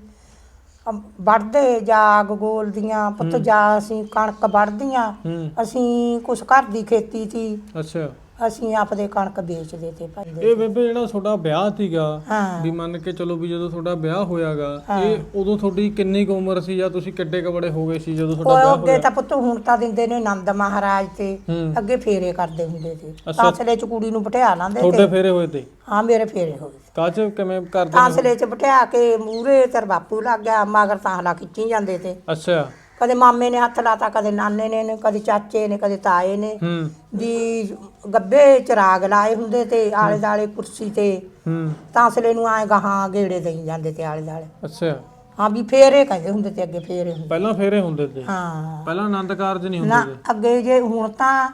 ਵੱਢਦੇ ਜਾਗ ਗੋਲਦੀਆਂ ਪੁੱਤ ਜਾ ਅਸੀਂ ਕਣਕ ਵੱਢਦੀਆਂ ਹੂੰ। ਅਸੀਂ ਕੁਛ ਘਰ ਦੀ ਖੇਤੀ ਸੀ। ਅੱਛਾ। ਅਸੀਂ ਆਪਦੇ ਕਣਕ ਵੇਚਦੇ ਤੇ ਭਾਈ ਇਹ ਬੇਬੇ ਜਿਹੜਾ ਤੁਹਾਡਾ ਵਿਆਹ ਸੀਗਾ ਹਾਂ। ਵੀ ਮੰਨ ਕੇ ਚਲੋ ਵੀ ਜਦੋਂ ਤੁਹਾਡਾ ਵਿਆਹ ਹੋਇਆਗਾ ਹਾਂ। ਇਹ ਉਦੋਂ ਤੁਹਾਡੀ ਕਿੰਨੀ ਕੁ ਉਮਰ ਸੀ ਜਾਂ ਤੁਸੀਂ ਕਿੱਡੇ ਕੁ ਬੜੇ ਹੋ ਗਏ ਸੀ ਜਦੋਂ ਤੁਹਾਡਾ ਵਿਆਹ ਅੱਗੇ ਹੋਇਆ? ਤਾਂ ਪੁੱਤ ਹੁਣ ਤਾਂ ਦਿੰਦੇ ਨੇ ਨੰਦ ਮਹਾਰਾਜ ਤੇ ਹੂੰ। ਅੱਗੇ ਫੇਰੇ ਕਰਦੇ ਹੁੰਦੇ ਸੀ। ਅੱਛਾ। ਤਾਂਸਲੇ ਚ ਕੁੜੀ ਨੂੰ ਬਿਠਾ ਲਾਂਦੇ ਤੁਹਾਡੇ ਤੇ। ਫੇਰੇ ਹੋਏ ਤੇ? ਹਾਂ ਮੇਰੇ ਫੇਰੇ ਹੋਏ ਕਾਚ ਕਿਵੇਂ ਕਰਦੇ ਨੇ? ਤਾਂਸਲੇ ਚ ਬਿਠਾ ਕੇ ਮੂਰੇ ਤੇਰ ਬਾਪੂ ਲੱਗ ਗਿਆ ਮਗਰ ਤਾਹਲਾ ਖਿੱਚੀ ਜਾਂਦੇ ਤੇ। ਅੱਛਾ। ਕਦੇ ਮਾਮੇ ਨੇ ਹੱਥ ਲਾਤਾ ਕਦੇ ਨਾਨੇ ਨੇ ਨੇ ਕਦੇ ਚਾਚੇ ਨੇ ਕਦੇ ਤਾਏ ਨੇ। ਹੂੰ। ਦੀ ਗੱਬੇ ਚਰਾਗ ਲਾਏ ਹੁੰਦੇ ਤੇ ਆਲੇ ਦਾਲੇ ਕੁਰਸੀ ਤੇ। ਹੂੰ। ਤਾਂਸਲੇ ਨੂੰ ਆਏ ਗਾਹਾਂ ਗੇੜੇ ਦੇਈ ਜਾਂਦੇ ਤੇ ਆਲੇ ਦਾਲੇ ਅੱਛਾ। ਹਾਂ ਵੀ ਫੇਰੇ ਕਹਿੰਦੇ ਹੁੰਦੇ ਤੇ ਅੱਗੇ ਫੇਰੇ ਹੁੰਦੇ। ਪਹਿਲਾਂ ਫੇਰੇ ਹੁੰਦੇ ਤੇ? ਹਾਂ। ਪਹਿਲਾਂ ਆਨੰਦ ਕਾਰਜ ਨਹੀਂ ਨਾ ਹੁੰਦੇ ਤੇ? ਅੱਗੇ ਜੇ ਹੁਣ ਤਾਂ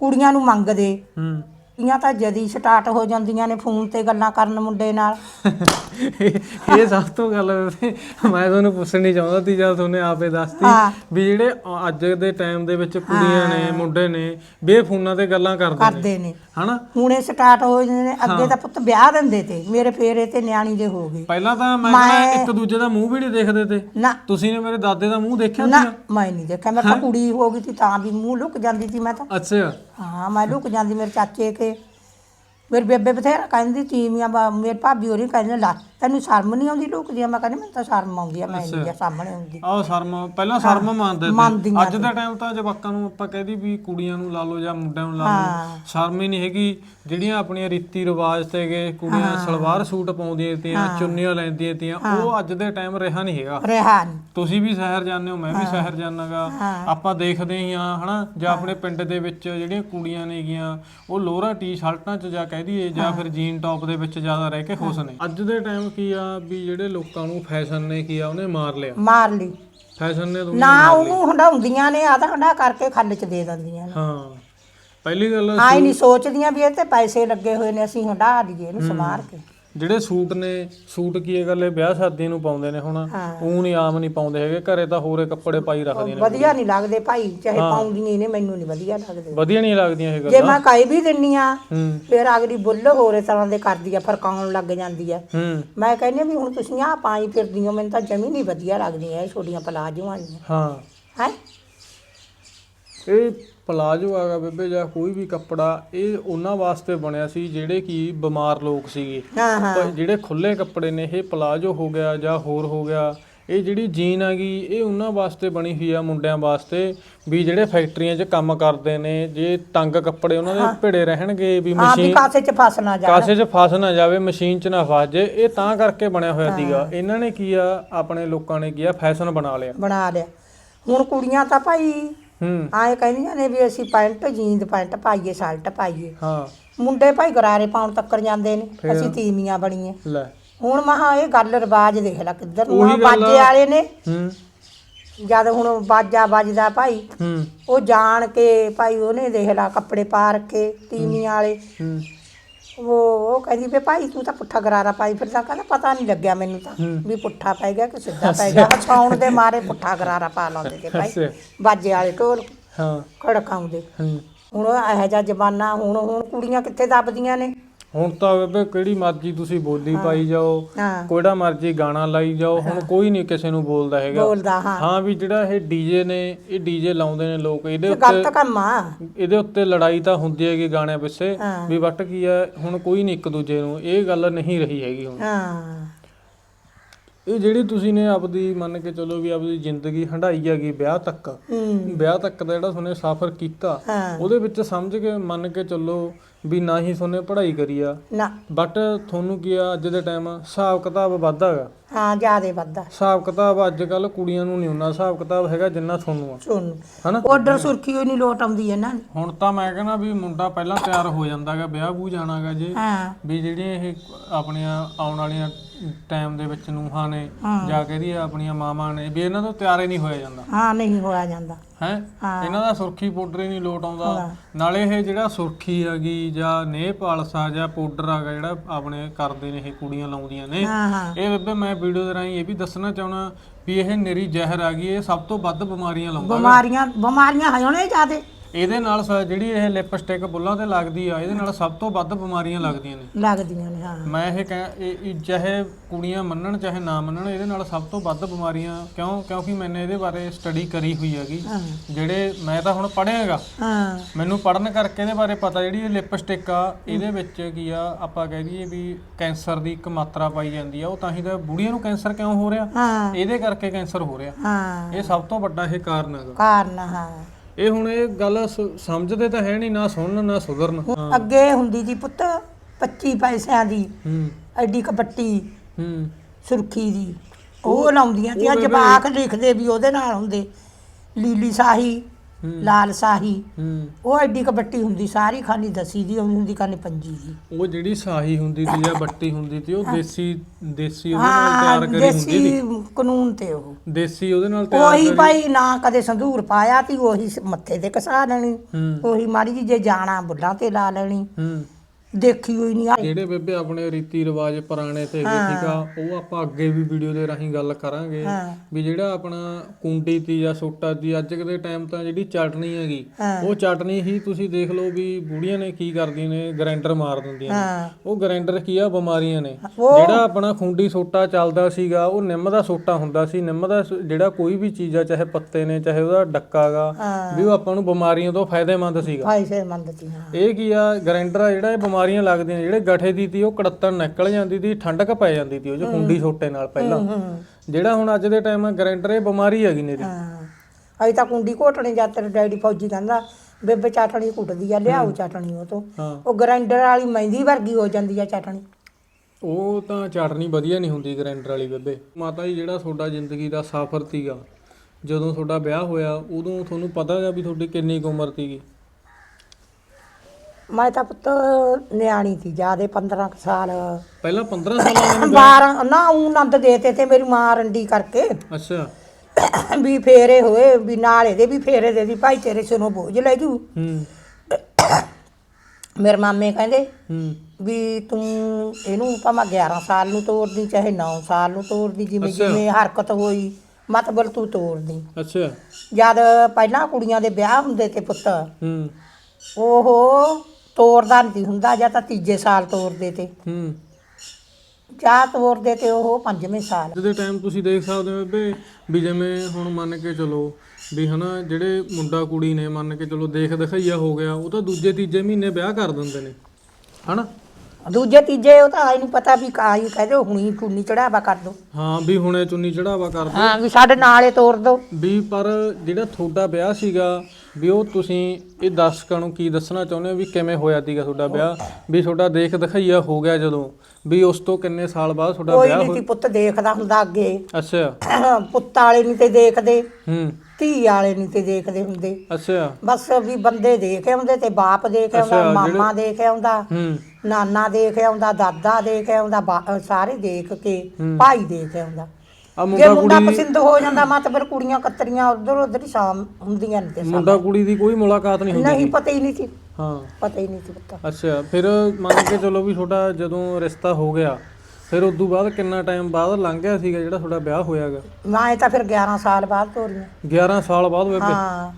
ਕੁੜੀਆਂ ਨੂੰ ਮੰਗਦੇ। ਹੂੰ। ਇਆਂ ਤਾਂ ਜਦੀ ਸਟਾਰਟ ਹੋ ਜਾਂਦੀਆਂ ਨੇ ਫੋਨ ਤੇ ਗੱਲਾਂ ਕਰਨ ਮੁੰਡੇ ਨਾਲ। ਇਹ ਸਭ ਤੋਂ ਗੱਲ ਮੈਂ ਤੁਹਾਨੂੰ ਪੁੱਛਣੀ ਚਾਹੁੰਦਾ ਸੀ ਜਦ ਤੁਹਾਨੂੰ ਆਪੇ ਦੱਸਤੀ ਹਾਂ। ਵੀ ਜਿਹੜੇ ਅੱਜ ਦੇ ਟਾਈਮ ਦੇ ਵਿੱਚ ਕੁੜੀਆਂ ਨੇ ਮੁੰਡੇ ਨੇ ਬੇ ਫੋਨਾਂ ਤੇ ਗੱਲਾਂ ਕਰਦੇ ਨੇ। ਕਰਦੇ ਨੇ। ਹਨਾ? ਹੁਣੇ ਸਟਾਰਟ ਹੋ ਜਾਂਦੇ ਨੇ ਅੱਗੇ ਤਾਂ ਪੁੱਤ ਵਿਆਹ ਦਿੰਦੇ ਤੇ ਮੇਰੇ ਫੇਰੇ ਤੇ ਨਿਆਣੀ ਦੇ ਹੋ ਗਏ। ਪਹਿਲਾਂ ਤਾਂ ਮੈਂ ਇੱਕ ਦੂਜੇ ਦਾ ਮੂੰਹ ਵੀ ਨਹੀਂ ਦੇਖਦੇ ਤੇ। ਨਾ। ਤੁਸੀਂ ਨੇ ਮੇਰੇ ਦਾਦੇ ਦਾ ਮੂੰਹ ਦੇਖਿਆ ਨਾ ਮੈਂ ਨਹੀਂ ਦੇਖਿਆ। ਮੈਂ ਤਾਂ ਕੁੜੀ ਹੋ ਗਈ ਸੀ ਤਾਂ ਵੀ ਮੂੰਹ ਲੁਕ ਜਾਂਦੀ ਸੀ ਮੈਂ ਤਾਂ। ਅੱਛਾ। ਹਾਂ ਮੈਂ ਲੁਕ ਜਾਂਦੀ ਮੇਰੇ ਚਾਚੇ ਕੇ ਮੇਰੀ ਬੇਬੇ ਬਥੇਰਾ ਕਹਿੰਦੀ ਤੀਵੀਆਂ ਬਾ- ਮੇਰੇ ਭਾਬੀ ਹੋਰੀ ਕਹਿੰਦੇ ਲਾ ਤੈਨੂੰ ਸ਼ਰਮ ਨਹੀਂ ਆਉਂਦੀ ਲੁਕਦੀ ਮੈਂ ਕਹਿੰਦੀ ਮੈਨੂੰ ਤਾਂ ਸ਼ਰਮ ਆਉਂਦੀ ਆ ਮੈਂ ਜਾਂ ਸਾਹਮਣੇ ਆਉਂਦੀ ਆਹ ਸ਼ਰਮ ਪਹਿਲਾਂ ਸ਼ਰਮ ਮੰਨਦੇ ਮੰਨਦੀਆਂ ਸੀ ਅੱਜ ਦਾ ਟਾਈਮ ਤਾਂ ਜਵਾਕਾਂ ਨੂੰ ਆਪਾਂ ਕਹਦੀ ਵੀ ਕੁੜੀਆਂ ਨੂੰ ਲਾ ਲਓ ਜਾਂ ਮੁੰਡਿਆਂ ਨੂੰ ਲਾ ਲਓ ਹਾਂ। ਸ਼ਰਮ ਹੀ ਨਹੀਂ ਹੈਗੀ। ਜਿਹੜੀਆਂ ਆਪਣੀਆਂ ਰੀਤੀ ਰਿਵਾਜ ਤੇ ਗਏ ਕੁੜੀਆਂ ਸਲਵਾਰ ਸੂਟ ਪਾਉਂਦੀਆਂ ਤੀਆਂ ਚੁੰਨੀਆਂ ਲੈਂਦੀਆਂ ਤੀਆਂ ਉਹ ਅੱਜ ਦੇ ਟਾਈਮ ਰਿਹਾ ਨਹੀਂ ਹੈਗਾ। ਰਿਹਾ ਨਹੀਂ। ਤੁਸੀਂ ਵੀ ਸ਼ਹਿਰ ਜਾਂਦੇ ਹੋ ਮੈਂ ਵੀ ਸ਼ਹਿਰ ਜਾਂਦਾਗਾ। ਆਪਾਂ ਦੇਖਦੇ ਹੀ ਆ ਹਨਾ ਜਾਂ ਆਪਣੇ ਪਿੰਡ ਦੇ ਵਿੱਚ ਜਿਹੜੀਆਂ ਕੁੜੀਆਂ ਨੇਗੀਆਂ ਉਹ ਲੋਅਰਾਂ ਟੀ-ਸ਼ਰਟਾਂ 'ਚ ਜਾਂ ਕਹਿ ਦਈਏ ਜਾਂ ਫਿਰ ਜੀਨ ਟੌਪ ਦੇ ਵਿੱਚ ਜ਼ਿਆਦਾ ਰਹਿ ਕੇ ਖੁਸ਼ ਨੇ? ਅੱਜ ਦੇ ਟਾਈਮ ਕੀ ਆ ਵੀ ਜਿਹੜੇ ਲੋਕਾਂ ਨੂੰ ਫੈਸ਼ਨ ਨੇ ਕੀ ਆ ਉਹਨੇ ਮਾਰ ਲਿਆ। ਮਾਰ ਲਈ। ਫੈਸ਼ਨ ਨੇ ਦੁਨੀਆ ਨਾ ਉਹਨੂੰ ਹੰਡਾਉਂਦੀਆਂ ਨੇ ਆਦਾ ਹੰਡਾ ਕਰਕੇ ਖੱਲ ਚ ਦੇ ਦਿੰਦੀਆਂ ਨੇ। ਹਾਂ। ਪਹਿਲੀ ਗੱਲ ਆਈ ਨਹੀਂ ਸੋਚਦੀਆਂ ਵੀ ਇਹ ਤੇ ਪੈਸੇ ਲੱਗੇ ਹੋਏ ਨੇ ਅਸੀਂ ਹੰਡਾ ਦਈਏ ਇਹਨੂੰ ਸਮਾਰ ਕੇ। ਜਿਹੜੇ ਸੂਟ ਨੇ ਸੂਟ ਕੀ ਇਹ ਗੱਲ ਇਹ ਵਿਆਹ ਸ਼ਾਦੀ ਨੂੰ ਪਾਉਂਦੇ ਨੇ ਹੁਣ। ਉਹ ਨਹੀਂ ਆਮ ਨਹੀਂ ਪਾਉਂਦੇ ਹੈਗੇ ਘਰੇ ਤਾਂ ਹੋਰੇ ਕੱਪੜੇ ਪਾਈ ਰੱਖਦੀਆਂ ਨੇ। ਵਧੀਆ ਨਹੀਂ ਲੱਗਦੇ ਭਾਈ ਚਾਹੇ ਪਾਉਂਦੀਆਂ ਹੀ ਨੇ ਮੈਨੂੰ ਨਹੀਂ ਵਧੀਆ ਲੱਗਦੇ। ਵਧੀਆ ਨਹੀਂ ਲੱਗਦੀਆਂ ਇਹ ਜੇ ਗੱਲਾਂ ਮੈਂ ਕਾਈ ਵੀ ਦਿੰਨੀ ਆ ਫਿਰ ਅਗਲੀ ਬੁੱਲ ਹੋਰੇ ਤਰ੍ਹਾਂ ਦੇ ਕਰਦੀ ਆ ਫਰਕਾਉਣ ਲੱਗ ਜਾਂਦੀ ਆ। ਮੈਂ ਕਹਿੰਦੀ ਵੀ ਹੁਣ ਤੁਸੀਂ ਆ ਪਾਈ ਫਿਰਦੀ ਹੋ ਮੈਨੂੰ ਤਾਂ ਜਮੀ ਨਹੀਂ ਵਧੀਆ ਲੱਗਦੀਆਂ ਇਹ ਛੋਟੀਆਂ ਪਲਾਜੋ ਆਈਆਂ ਹਾਂ। ਹੈ? ਇਹ ਪਲਾਜੋ ਆਗਾ ਬੇਬੇ ਜਾਂ ਕੋਈ ਵੀ ਕੱਪੜਾ ਇਹ ਉਹਨਾਂ ਵਾਸਤੇ ਬਣਿਆ ਸੀ ਜਿਹੜੇ ਕੀ ਬਿਮਾਰ ਲੋਕ ਸੀਗੇ। ਹਾਂ ਹਾਂ। ਪਰ ਜਿਹੜੇ ਖੁੱਲੇ ਕੱਪੜੇ ਨੇ ਇਹ ਪਲਾਜੋ ਹੋ ਗਿਆ ਜਾਂ ਹੋਰ ਹੋ ਗਿਆ ਇਹ ਜਿਹੜੀ ਜੀਨ ਗਈ ਇਹ ਉਹਨਾਂ ਵਾਸਤੇ ਬਣੀ ਹੋਈ ਆ ਮੁੰਡਿਆਂ ਵਾਸਤੇ ਵੀ ਜਿਹੜੇ ਫੈਕਟਰੀਆਂ 'ਚ ਕੰਮ ਕਰਦੇ ਨੇ ਜੇ ਤੰਗ ਕੱਪੜੇ ਉਹਨਾਂ ਦੇ ਭਿੜੇ ਰਹਿਣਗੇ ਵੀ ਹਾਂ ਵੀ ਮਸ਼ੀਨ ਕਾਸੇ ਚ ਫਸ ਨਾ ਜਾ ਕਾਸੇ 'ਚ ਫਸ ਨਾ ਜਾਵੇ ਮਸ਼ੀਨ 'ਚ ਨਾ ਫਸ ਜੇ ਇਹ ਤਾਂ ਕਰਕੇ ਬਣਿਆ ਹੋਇਆ ਸੀਗਾ। ਇਹਨਾਂ ਨੇ ਕੀ ਆ ਆਪਣੇ ਲੋਕਾਂ ਨੇ ਕੀ ਆ ਫੈਸ਼ਨ ਬਣਾ ਲਿਆ। ਬਣਾ ਲਿਆ। ਹੁਣ ਕੁੜੀਆਂ ਤਾਂ ਭਾਈ ਹੂੰ। ਆਏ ਕਹਿੰਦੀਆਂ ਨੇ ਵੀ ਅਸੀਂ ਪੈਂਟ ਜੀਨਦ ਪੈਂਟ ਪਾਈਏ ਸ਼ਰਟ ਪਾਈਏ। ਹਾਂ। ਮੁੰਡੇ ਭਾਈ ਗਰਾਰੇ ਪਾਉਣ ਤੱਕਰ ਜਾਂਦੇ ਨੇ ਅਸੀਂ ਤੀਵੀਆਂ ਬਣੀਏ ਲੈ। ਹੁਣ ਮਹਾ ਇਹ ਗੱਲ ਰਿਵਾਜ ਦੇਖ ਲੈ ਕਿੱਧਰ ਨੂੰ ਆ ਬਾਜੇ। ਵਾਲੇ ਨੇ। ਹੂੰ। ਜਦ ਹੁਣ ਬਾਜਾ ਵੱਜਦਾ ਭਾਈ ਹੂੰ। ਉਹ ਜਾਣ ਕੇ ਭਾਈ ਉਹਨੇ ਦੇਖ ਲਾ ਕੱਪੜੇ ਪਾ ਰੱਖੇ ਤੀਵੀਆਂ ਵਾਲੇ। ਹੂੰ। ਉਹ ਕਹਿੰਦੀ ਵੀ ਭਾਈ ਤੂੰ ਤਾਂ ਪੁੱਠਾ ਗਰਾਰਾ ਪਾਈ ਫਿਰਦਾ। ਕਹਿੰਦਾ ਪਤਾ ਨਹੀਂ ਲੱਗਿਆ ਮੈਨੂੰ ਤਾਂ। ਵੀ ਪੁੱਠਾ ਪੈ ਗਿਆ ਕਿ ਸਿੱਧਾ ਪੈ ਗਿਆ। ਹਸਾਉਣ ਦੇ ਮਾਰੇ ਪੁੱਠਾ ਗਰਾਰਾ ਪਾ ਲਾਉਂਦੇ ਤੇ ਭਾਈ। ਬਾਜੇ ਵਾਲੇ ਢੋਲ ਹਾਂ। ਖੜਕਾਉਂਦੇ। ਹੂੰ। ਹੁਣ ਇਹੋ ਜਿਹਾ ਜ਼ਮਾਨਾ ਹੁਣ ਹੁਣ ਕੁੜੀਆਂ ਕਿੱਥੇ ਦੱਬਦੀਆਂ ਨੇ? ਹੁਣ ਤਾਂ ਬੇਬੇ ਕਿਹੜੀ ਮਰਜ਼ੀ ਤੁਸੀਂ ਬੋਲੀ ਪਾਈ ਜਾਓ ਹਾਂ। ਕੋੜਾ ਮਰਜ਼ੀ ਗਾਣਾ ਲਾਈ ਜਾਓ ਹੁਣ ਕੋਈ ਨਹੀਂ ਕਿਸੇ ਨੂੰ ਬੋਲਦਾ ਹੈਗਾ। ਬੋਲਦਾ ਹਾਂ। ਹਾਂ ਵੀ ਜਿਹੜਾ ਇਹ ਡੀਜੇ ਨੇ ਇਹ ਡੀਜੇ ਲਾਉਂਦੇ ਨੇ ਲੋਕ ਇਹਦੇ ਇਹ ਉੱਤੇ ਗਲਤ ਕੰਮ ਆ। ਇਹਦੇ ਉੱਤੇ ਲੜਾਈ ਤਾਂ ਹੁੰਦੀ ਹੈਗੀ ਗਾਣਿਆਂ ਪਿੱਛੇ ਹਾਂ। ਵੀ ਵੱਟ ਕੀ ਹੈ ਹੁਣ ਕੋਈ ਨਹੀਂ ਇੱਕ ਦੂਜੇ ਨੂੰ ਇਹ ਗੱਲ ਨਹੀਂ ਰਹੀ ਹੈਗੀ ਹੁਣ। ਹਾਂ। ਇਹ ਜਿਹੜੀ ਤੁਸੀਂ ਨੇ ਆਪਦੀ ਮੰਨ ਕੇ ਚੱਲੋ ਵੀ ਆਪਦੀ ਜ਼ਿੰਦਗੀ ਹੰਡਾਈ ਹੈਗੀ ਵਿਆਹ ਤੱਕ ਹੂੰ। ਵਿਆਹ ਤੱਕ ਦਾ ਜਿਹੜਾ ਤੁਹਾਨੂੰ ਸਫ਼ਰ ਕੀਤਾ ਹਾਂ। ਉਹਦੇ ਵਿੱਚ ਸਮਝ ਕੇ ਮੰਨ ਕੇ ਚੱਲੋ ਵੀ ਨਾ ਹੀ ਤੁਹਾਨੂੰ ਪੜ੍ਹਾਈ ਕਰੀ ਆ। ਨਾ। ਬਟ ਤੁਹਾਨੂੰ ਕੀ ਆ ਅੱਜ ਦੇ ਟਾਈਮ ਹਿਸਾਬ ਕਿਤਾਬ ਵੱਧਦਾ ਹੈਗਾ। ਹਾਂ ਜਿਆਦੇ ਵੱਧਾ ਹਿਸਾਬ ਕਿਤਾਬ ਅੱਜ ਕੱਲ ਕੁੜੀਆਂ ਨੂੰ ਨਹੀਂ ਉਹਨਾਂ ਹਿਸਾਬ ਕਿਤਾਬ ਹੈਗਾ ਜਿੰਨਾ ਤੁਹਾਨੂੰ ਆ। ਸੁਣ ਹਨਾ? ਆਰਡਰ ਸੁਰਖੀ ਹੋਈ ਨਹੀਂ ਲੋਟ ਆਉਂਦੀ ਇਹਨਾਂ ਦੀ। ਹੁਣ ਤਾਂ ਮੈਂ ਕਹਿੰਦਾ ਵੀ ਮੁੰਡਾ ਪਹਿਲਾਂ ਤਿਆਰ ਹੋ ਜਾਂਦਾਗਾ ਵਿਆਹ ਬੂ ਜਾਣਾਗਾ ਜੇ। ਹਾਂ। ਵੀ ਜਿਹੜੀਆਂ ਇਹ ਆਪਣੀਆਂ ਆਉਣ ਵਾਲੀਆਂ ਟਾਈਮ ਦੇ ਵਿੱਚ ਨੂੰਹਾਂ ਨੇ। ਜਾਂ ਕਹਦੀ ਆਪਣੀਆਂ ਮਾਵਾਂ ਨੇ ਵੀ ਇਹਨਾਂ ਤੋਂ ਤਿਆਰ ਹੀ ਨਹੀਂ ਹੋਇਆ ਜਾਂਦਾ। ਹਾਂ ਨਹੀਂ ਹੋਇਆ ਜਾਂਦਾ। ਹੈ। ਇਹਨਾਂ ਦਾ ਸੁਰਖੀ ਪਾਊਡਰ ਹੀ ਨਹੀਂ ਲੋਟ ਆਉਂਦਾ। ਨਾਲੇ ਇਹ ਜਿਹੜਾ ਸੁਰਖੀ ਹੈਗੀ ਜਾਂ ਨੇਹ ਪਾਲਸਾ ਜਾਂ ਪਾਊਡਰ ਹੈਗਾ ਜਿਹੜਾ ਆਪਣੇ ਕਰਦੇ ਨੇ ਇਹ ਕੁੜੀਆਂ ਲਾਉਂਦੀਆਂ ਨੇ ਇਹ ਬੇਬੇ ਮੈਂ ਵੀਡੀਓ ਦੇ ਰਾਹੀਂ ਇਹ ਵੀ ਦੱਸਣਾ ਚਾਹਣਾ ਵੀ ਇਹ ਨੇਰੀ ਜ਼ਹਿਰ ਆ ਗਈ, ਇਹ ਸਭ ਤੋਂ ਵੱਧ ਬਿਮਾਰੀਆਂ ਲਾਉਂਦਾ ਬਿਮਾਰੀਆਂ ਬਿਮਾਰੀਆਂ ਹੈ ਉਹਨੇ ਜਿਆਦੇ। ਇਹਦੇ ਨਾਲ ਸ- ਜਿਹੜੀ ਇਹ ਲਿਪਸਟਿਕ ਬੁੱਲਾਂ ਤੇ ਲੱਗਦੀ ਆ ਇਹਦੇ ਨਾਲ ਸਭ ਤੋਂ ਵੱਧ ਬਿਮਾਰੀਆਂ ਲੱਗਦੀਆਂ ਨੇ। ਲੱਗਦੀਆਂ ਨੇ ਹਾਂ। ਮੈਂ ਇਹ ਕਹਿ ਇਹ- ਇਹ ਚਾਹੇ ਕੁੜੀਆਂ ਮੰਨਣ ਚਾਹੇ ਨਾ ਮੰਨਣ ਇਹਦੇ ਨਾਲ ਸਭ ਤੋਂ ਵੱਧ ਬਿਮਾਰੀਆਂ ਕਿਉਂ ਕਿਉਂਕਿ ਮੈਨੇ ਇਹਦੇ ਬਾਰੇ ਸਟੱਡੀ ਕਰੀ ਹੋਈ ਹੈਗੀ। ਹਾਂ। ਜਿਹੜੇ ਮੈਂ ਤਾਂ ਹੁਣ ਪੜ੍ਹਿਆਗਾ। ਹਾਂ। ਮੈਨੂੰ ਪੜਨ ਕਰਕੇ ਇਹਦੇ ਬਾਰੇ ਪਤਾ ਜਿਹੜੀ ਇਹ ਲਿਪਸਟਿਕ ਆ ਇਹਦੇ ਵਿੱਚ ਕੀ ਆ ਆਪਾਂ ਕਹਿ ਦਈਏ ਵੀ ਕੈਂਸਰ ਦੀ ਇੱਕ ਮਾਤਰਾ ਪਾਈ ਜਾਂਦੀ ਆ ਉਹ ਤਾਂ ਹੀ ਤਾਂ ਬੁੜੀਆਂ ਨੂੰ ਕੈਂਸਰ ਕਿਉਂ ਹੋ ਰਿਹਾ? ਹਾਂ। ਇਹਦੇ ਕਰਕੇ ਕੈਂਸਰ ਹੋ ਰਿਹਾ। ਹਾਂ। ਇਹ ਸਭ ਤੋਂ ਵੱਡਾ ਇਹ ਕਾਰਨ ਹੈਗਾ। ਕਾਰਨ ਹਾਂ। ਇਹ ਹੁਣ ਇਹ ਗੱਲ ਸ- ਸਮਝਦੇ ਤਾਂ ਹੈ ਨਹੀਂ ਨਾ ਸੁਣਨ ਨਾ ਸੁਧਰਨ। ਹੁਣ ਅੱਗੇ ਹੁੰਦੀ ਸੀ ਪੁੱਤ 25 ਪੈਸਿਆਂ ਦੀ ਹੂੰ। ਐਡੀ ਕਪੱਟੀ ਹੂੰ। ਸੁਰਖੀ ਦੀ। ਉਹ ਲਾਉਂਦੀਆਂ ਤੀਆਂ ਜਵਾਕ ਲਿਖਦੇ ਵੀ ਉਹਦੇ ਨਾਲ ਹੁੰਦੇ। ਲੀਲੀ ਸਾਹੀ। ਲਾਲ ਸਾਹੀ। ਹੂੰ। ਉਹ ਐਡੀ ਕਬੱਟੀ ਹੁੰਦੀ ਸਾਰੀ ਖਾਨੀ ਦਸੀ ਦੀ ਉਹ ਹੁੰਦੀ ਖਾਨੀ ਪੰਜੀ ਦੀ। ਉਹ ਜਿਹੜੀ ਸਾਹੀ ਹੁੰਦੀ ਸੀ ਜਾਂ ਬੱਟੀ ਹੁੰਦੀ ਸੀ ਉਹ ਦੇਸੀ ਦੇਸੀ ਉਹਦੇ ਨਾਲ ਤਿਆਰ ਕਰੀ ਹੁੰਦੀ ਸੀ। ਦੇਸੀ ਕਾਨੂੰਨ ਤੇ ਉਹ। ਦੇਸੀ ਉਹਦੇ ਨਾਲ ਤਿਆਰ ਉਹੀ ਭਾਈ ਨਾ ਕਦੇ ਸੰਧੂਰ ਪਾਇਆ ਤੀ ਉਹੀ ਮੱਥੇ ਤੇ ਕਸਾ ਲੈਣੀ। ਉਹੀ ਮਾੜੀ ਜੀ ਜੇ ਜਾਣਾ ਬੁੱਢਾਂ ਤੇ ਲਾ ਲੈਣੀ। ਹੂੰ। ਦੇਖੀ ਹੋਈ ਨਹੀਂ ਆ ਜਿਹੜੇ ਬੇਬੇ ਆਪਣੇ ਰੀਤੀ ਰਿਵਾਜ ਪੁਰਾਣੇ ਤੇ ਹੈਗੇ ਠੀਕ ਆ ਉਹ ਆਪਾਂ ਅੱਗੇ ਵੀ ਵੀਡੀਓ ਦੇ ਰਾਹੀਂ ਗੱਲ ਕਰਾਂਗੇ ਵੀ ਜਿਹੜਾ ਆਪਣਾ ਕੁੰਡੀ ਤੀ ਜਾਂ ਸੋਟਾ ਤੀ ਅੱਜ ਦੇ ਟਾਈਮ ਤਾਂ ਜਿਹੜੀ ਚਟਣੀ ਹੈਗੀ। ਉਹ ਚਟਣੀ ਹੀ ਤੁਸੀਂ ਦੇਖ ਲਓ ਵੀ ਬੁੜੀਆਂ ਨੇ ਕੀ ਕਰਦੀਆਂ ਨੇ ਗ੍ਰਾਈਂਡਰ ਮਾਰ ਦਿੰਦੀਆਂ ਨੇ। ਉਹ ਗ੍ਰਾਈਂਡਰ ਕੀ ਆ ਬਿਮਾਰੀਆਂ ਨੇ। ਜਿਹੜਾ ਆਪਣਾ ਖੁੰਡੀ ਸੋਟਾ ਚੱਲਦਾ ਸੀਗਾ ਉਹ ਨਿੰਮ ਦਾ ਸੋਟਾ ਹੁੰਦਾ ਸੀ। ਨਿੰਮ ਦਾ ਸ- ਜਿਹੜਾ ਕੋਈ ਵੀ ਚੀਜ਼ ਆ ਚਾਹੇ ਪੱਤੇ ਨੇ ਚਾਹੇ ਉਹਦਾ ਡੱਕਾਗਾ ਵੀ ਉਹ ਆਪਾਂ ਨੂੰ ਬਿਮਾਰੀਆਂ ਤੋਂ ਫਾਇਦੇਮੰਦ ਸੀਗਾ। ਫਾਇਦੇ ਮੰਦ ਤੀ ਹਾਂ। ਇਹ ਕੀ ਆ ਗ੍ਰਾਈਂਡਰ ਆ ਜਿਹੜਾ ਇਹ ਬਿਮਾਰੀਆਂ ਲੱਗਦੀਆਂ ਜਿਹੜੇ ਗਠੇ ਦੀ ਤੀ ਉਹ ਕੜੱਤਣ ਨਿਕਲ ਜਾਂਦੀ ਤੀ ਠੰਡਕ ਪੈ ਜਾਂਦੀ ਤੀ ਉਹ ਜੋ ਖੁੰਡੀ ਸੋਟੇ ਨਾਲ ਪਹਿਲਾਂ। ਜਿਹੜਾ ਹੁਣ ਅੱਜ ਦੇ ਟਾਈਮ ਗ੍ਰਾਈਂਡਰ ਇਹ ਬਿਮਾਰੀ ਹੈਗੀ ਨੇ ਹਾਂ। ਅਜੇ ਤਾਂ ਕੁੰਡੀ ਘੋਟਣੇ ਜਾ ਤੇਰੇ ਡੈਡੀ ਫੌਜੀ ਕਹਿੰਦਾ ਬੇਬੇ ਚਾਟਣੀ ਕੁੱਟਦੀ ਆ ਲਿਆਓ ਚਾਟਣੀ ਉਹ ਤੋਂ। ਉਹ ਗ੍ਰਾਈਂਡਰ ਵਾਲੀ ਮਹਿੰਦੀ ਵਰਗੀ ਹੋ ਜਾਂਦੀ ਆ ਚਾਟਣੀ। ਉਹ ਤਾਂ ਚਟਨੀ ਵਧੀਆ ਨਹੀਂ ਹੁੰਦੀ ਗ੍ਰਾਈਂਡਰ ਵਾਲੀ ਬੇਬੇ। ਮਾਤਾ ਜੀ ਜਿਹੜਾ ਤੁਹਾਡਾ ਜ਼ਿੰਦਗੀ ਦਾ ਸਫ਼ਰ ਸੀਗਾ ਜਦੋਂ ਤੁਹਾਡਾ ਵਿਆਹ ਹੋਇਆ ਉਦੋਂ ਤੁਹਾਨੂੰ ਪਤਾ ਹੈਗਾ ਵੀ ਤੁਹਾਡੀ ਕਿੰਨੀ ਉਮਰ ਸੀਗੀ। ਮੈਂ ਤਾਂ ਪੁੱਤ ਨਿਆਣੀ ਸੀ ਜਿਆਦੇ 15 ਕੁ ਸਾਲ। ਪਹਿਲਾਂ 15 ਸਾਲਾਂ ਦੇ 12 ਨਾ ਉਹ ਨੰਦ ਦੇਤੇ ਤੇ ਮੇਰੀ ਮਾਂ ਰੰਡੀ ਕਰਕੇ। ਅੱਛਾ। ਵੀ ਫੇਰੇ ਹੋਏ ਵੀ ਨਾਲ ਇਹਦੇ ਵੀ ਫੇਰੇ ਦੇ ਦੀ ਭਾਈ ਤੇਰੇ ਸਿਰੋਂ ਬੋਝ ਲੈ ਜੂ। ਹੂੰ। ਮੇਰੇ ਮਾਮੇ ਕਹਿੰਦੇ ਹੂੰ। ਵੀ ਤੂੰ ਇਹਨੂੰ ਭਾਵੇਂ 11 ਸਾਲ ਨੂੰ ਤੋਰਦੀ ਚਾਹੇ 9 ਸਾਲ ਨੂੰ ਤੋਰਦੀ ਜਿਵੇਂ ਅੱਛਾ। ਜਿਵੇਂ ਹਰਕਤ ਹੋਈ ਮਤਲਬ ਤੂੰ ਤੋਰਦੀ। ਅੱਛਾ। ਜਦ ਪਹਿਲਾਂ ਕੁੜੀਆਂ ਦੇ ਵਿਆਹ ਹੁੰਦੇ ਤੇ ਪੁੱਤ ਹੂੰ। ਉਹ ਤੋਰਦਾ ਨਹੀਂ ਹੁੰਦਾ ਜਾਂ ਤਾਂ ਤੀਜੇ ਸਾਲ ਤੋਰਦੇ ਤੇ। ਹੂੰ। ਜਾਂ ਤੋਰਦੇ ਤੇ ਉਹ ਪੰਜਵੇਂ ਸਾਲ। ਦੇ ਟਾਈਮ ਤੁਸੀਂ ਦੇਖ ਸਕਦੇ ਹੋ ਬੇਬੇ ਵੀ ਜਿਵੇਂ ਹੁਣ ਮੰਨ ਕੇ ਚਲੋ ਵੀ ਹਨਾ ਜਿਹੜੇ ਮੁੰਡਾ ਕੁੜੀ ਨੇ ਮੰਨ ਕੇ ਚਲੋ ਦੇਖ ਦਿਖਾਈਆ ਹੋ ਗਿਆ ਉਹ ਤਾਂ ਦੂਜੇ ਤੀਜੇ ਮਹੀਨੇ ਵਿਆਹ ਕਰ ਦਿੰਦੇ ਨੇ। ਹਨਾ? ਦੂਜੇ ਤੀਜੇ ਉਹ ਤਾਂ ਆਈ ਨੂੰ ਪਤਾ ਵੀ ਕਾਈ ਕਹਦੇ ਹੁਣੀ ਚੁੰਨੀ ਚੜਾਵਾ ਕਰ ਦੋ ਹਾਂ ਵੀ ਹੁਣੇ ਚੁੰਨੀ ਚੜਾਵਾ ਕਰ ਦੋ ਹਾਂ ਵੀ ਸਾਡੇ ਨਾਲੇ ਤੋਰ ਦੋ ਵੀ ਪਰ ਜਿਹੜਾ ਤੁਹਾਡਾ ਵਿਆਹ ਸੀਗਾ ਵੀ ਉਹ ਤੁਸੀਂ ਇਹ ਦਰਸ਼ਕਾਂ ਨੂੰ ਕੀ ਦੱਸਣਾ ਚਾਹੁੰਦੇ ਹੋ ਵੀ ਕਿਵੇਂ ਹੋਇਆ ਸੀਗਾ ਤੁਹਾਡਾ ਵਿਆਹ? ਵੀ ਤੁਹਾਡਾ ਦੇਖ ਦਿਖਾਈਆ ਹੋ ਗਿਆ ਜਦੋਂ? ਵੀ ਉਸ ਤੋਂ ਕਿੰਨੇ ਸਾਲ ਬਾਅਦ ਤੁਹਾਡਾ ਕੋਈ ਵਿਆਹ ਨਹੀਂ ਹੋਇਆ? ਸੀ ਪੁੱਤ ਦੇਖਦਾ ਹੁੰਦਾ ਅੱਗੇ। ਅੱਛਾ। ਪੁੱਤ ਵਾਲੇ ਨਹੀਂ ਤੇ ਦੇਖਦੇ। ਹੂੰ। ਧੀ ਵਾਲੇ ਨਹੀਂ ਤੇ ਦੇਖਦੇ ਹੁੰਦੇ। ਅੱਛਾ। ਬਸ ਵੀ ਬੰਦੇ ਦੇਖ ਆਉਂਦੇ ਤੇ ਬਾਪ ਦੇਖ ਆਉਂਦਾ ਅੱਛਾ, ਮਾਮਾ ਦੇਖ ਆਉਂਦਾ। ਹੂੰ। ਨਾਨਾ ਦੇਖ ਆਉਂਦਾ ਦਾਦਾ ਦੇਖ ਆਉਂਦਾ ਬਾ- ਸਾਰੇ ਦੇਖ ਕੇ ਭਾਈ ਦੇਖ ਆਉਂਦਾ। ਆ ਜੇ ਮੁੰਡਾ ਮੁੰਡਾ ਕੁੜੀ ਪਸੰਦ ਹੋ ਜਾਂਦਾ ਮਤਲਬ ਕੁੜੀਆਂ ਕਤਰੀਆਂ ਉਧਰ ਉਧਰ ਹੀ ਸ਼ਾਮ ਹੁੰਦੀਆਂ ਨੇ ਤੇ ਸਭ। ਮੁੰਡਾ ਕੁੜੀ ਦੀ ਕੋਈ ਮੁਲਾਕਾਤ ਨਹੀਂ ਹੁੰਦੀ ਨਹੀਂ ਪਤਾ ਹੀ ਨਹੀਂ ਸੀ। ਹਾਂ। ਪਤਾ ਹੀ ਨਹੀਂ ਸੀ ਪੁੱਤ। ਅੱਛਾ ਫਿਰ ਮੰਨ ਕੇ ਚਲੋ ਵੀ ਤੁਹਾਡਾ ਜਦੋਂ ਰਿਸ਼ਤਾ ਹੋ ਗਿਆ ਫਿਰ ਉਸ ਤੋਂ ਬਾਅਦ ਕਿੰਨਾ ਟਾਈਮ ਬਾਅਦ ਲੰਘ ਗਿਆ ਸੀਗਾ ਜਿਹੜਾ ਤੁਹਾਡਾ ਵਿਆਹ ਹੋਇਆਗਾ ਮੈਂ ਤਾਂ ਫਿਰ 11 ਸਾਲ ਬਾਅਦ ਤੋਰੀਆਂ। 11 ਸਾਲ ਬਾਅਦ ਬੇਬੇ ਹਾਂ।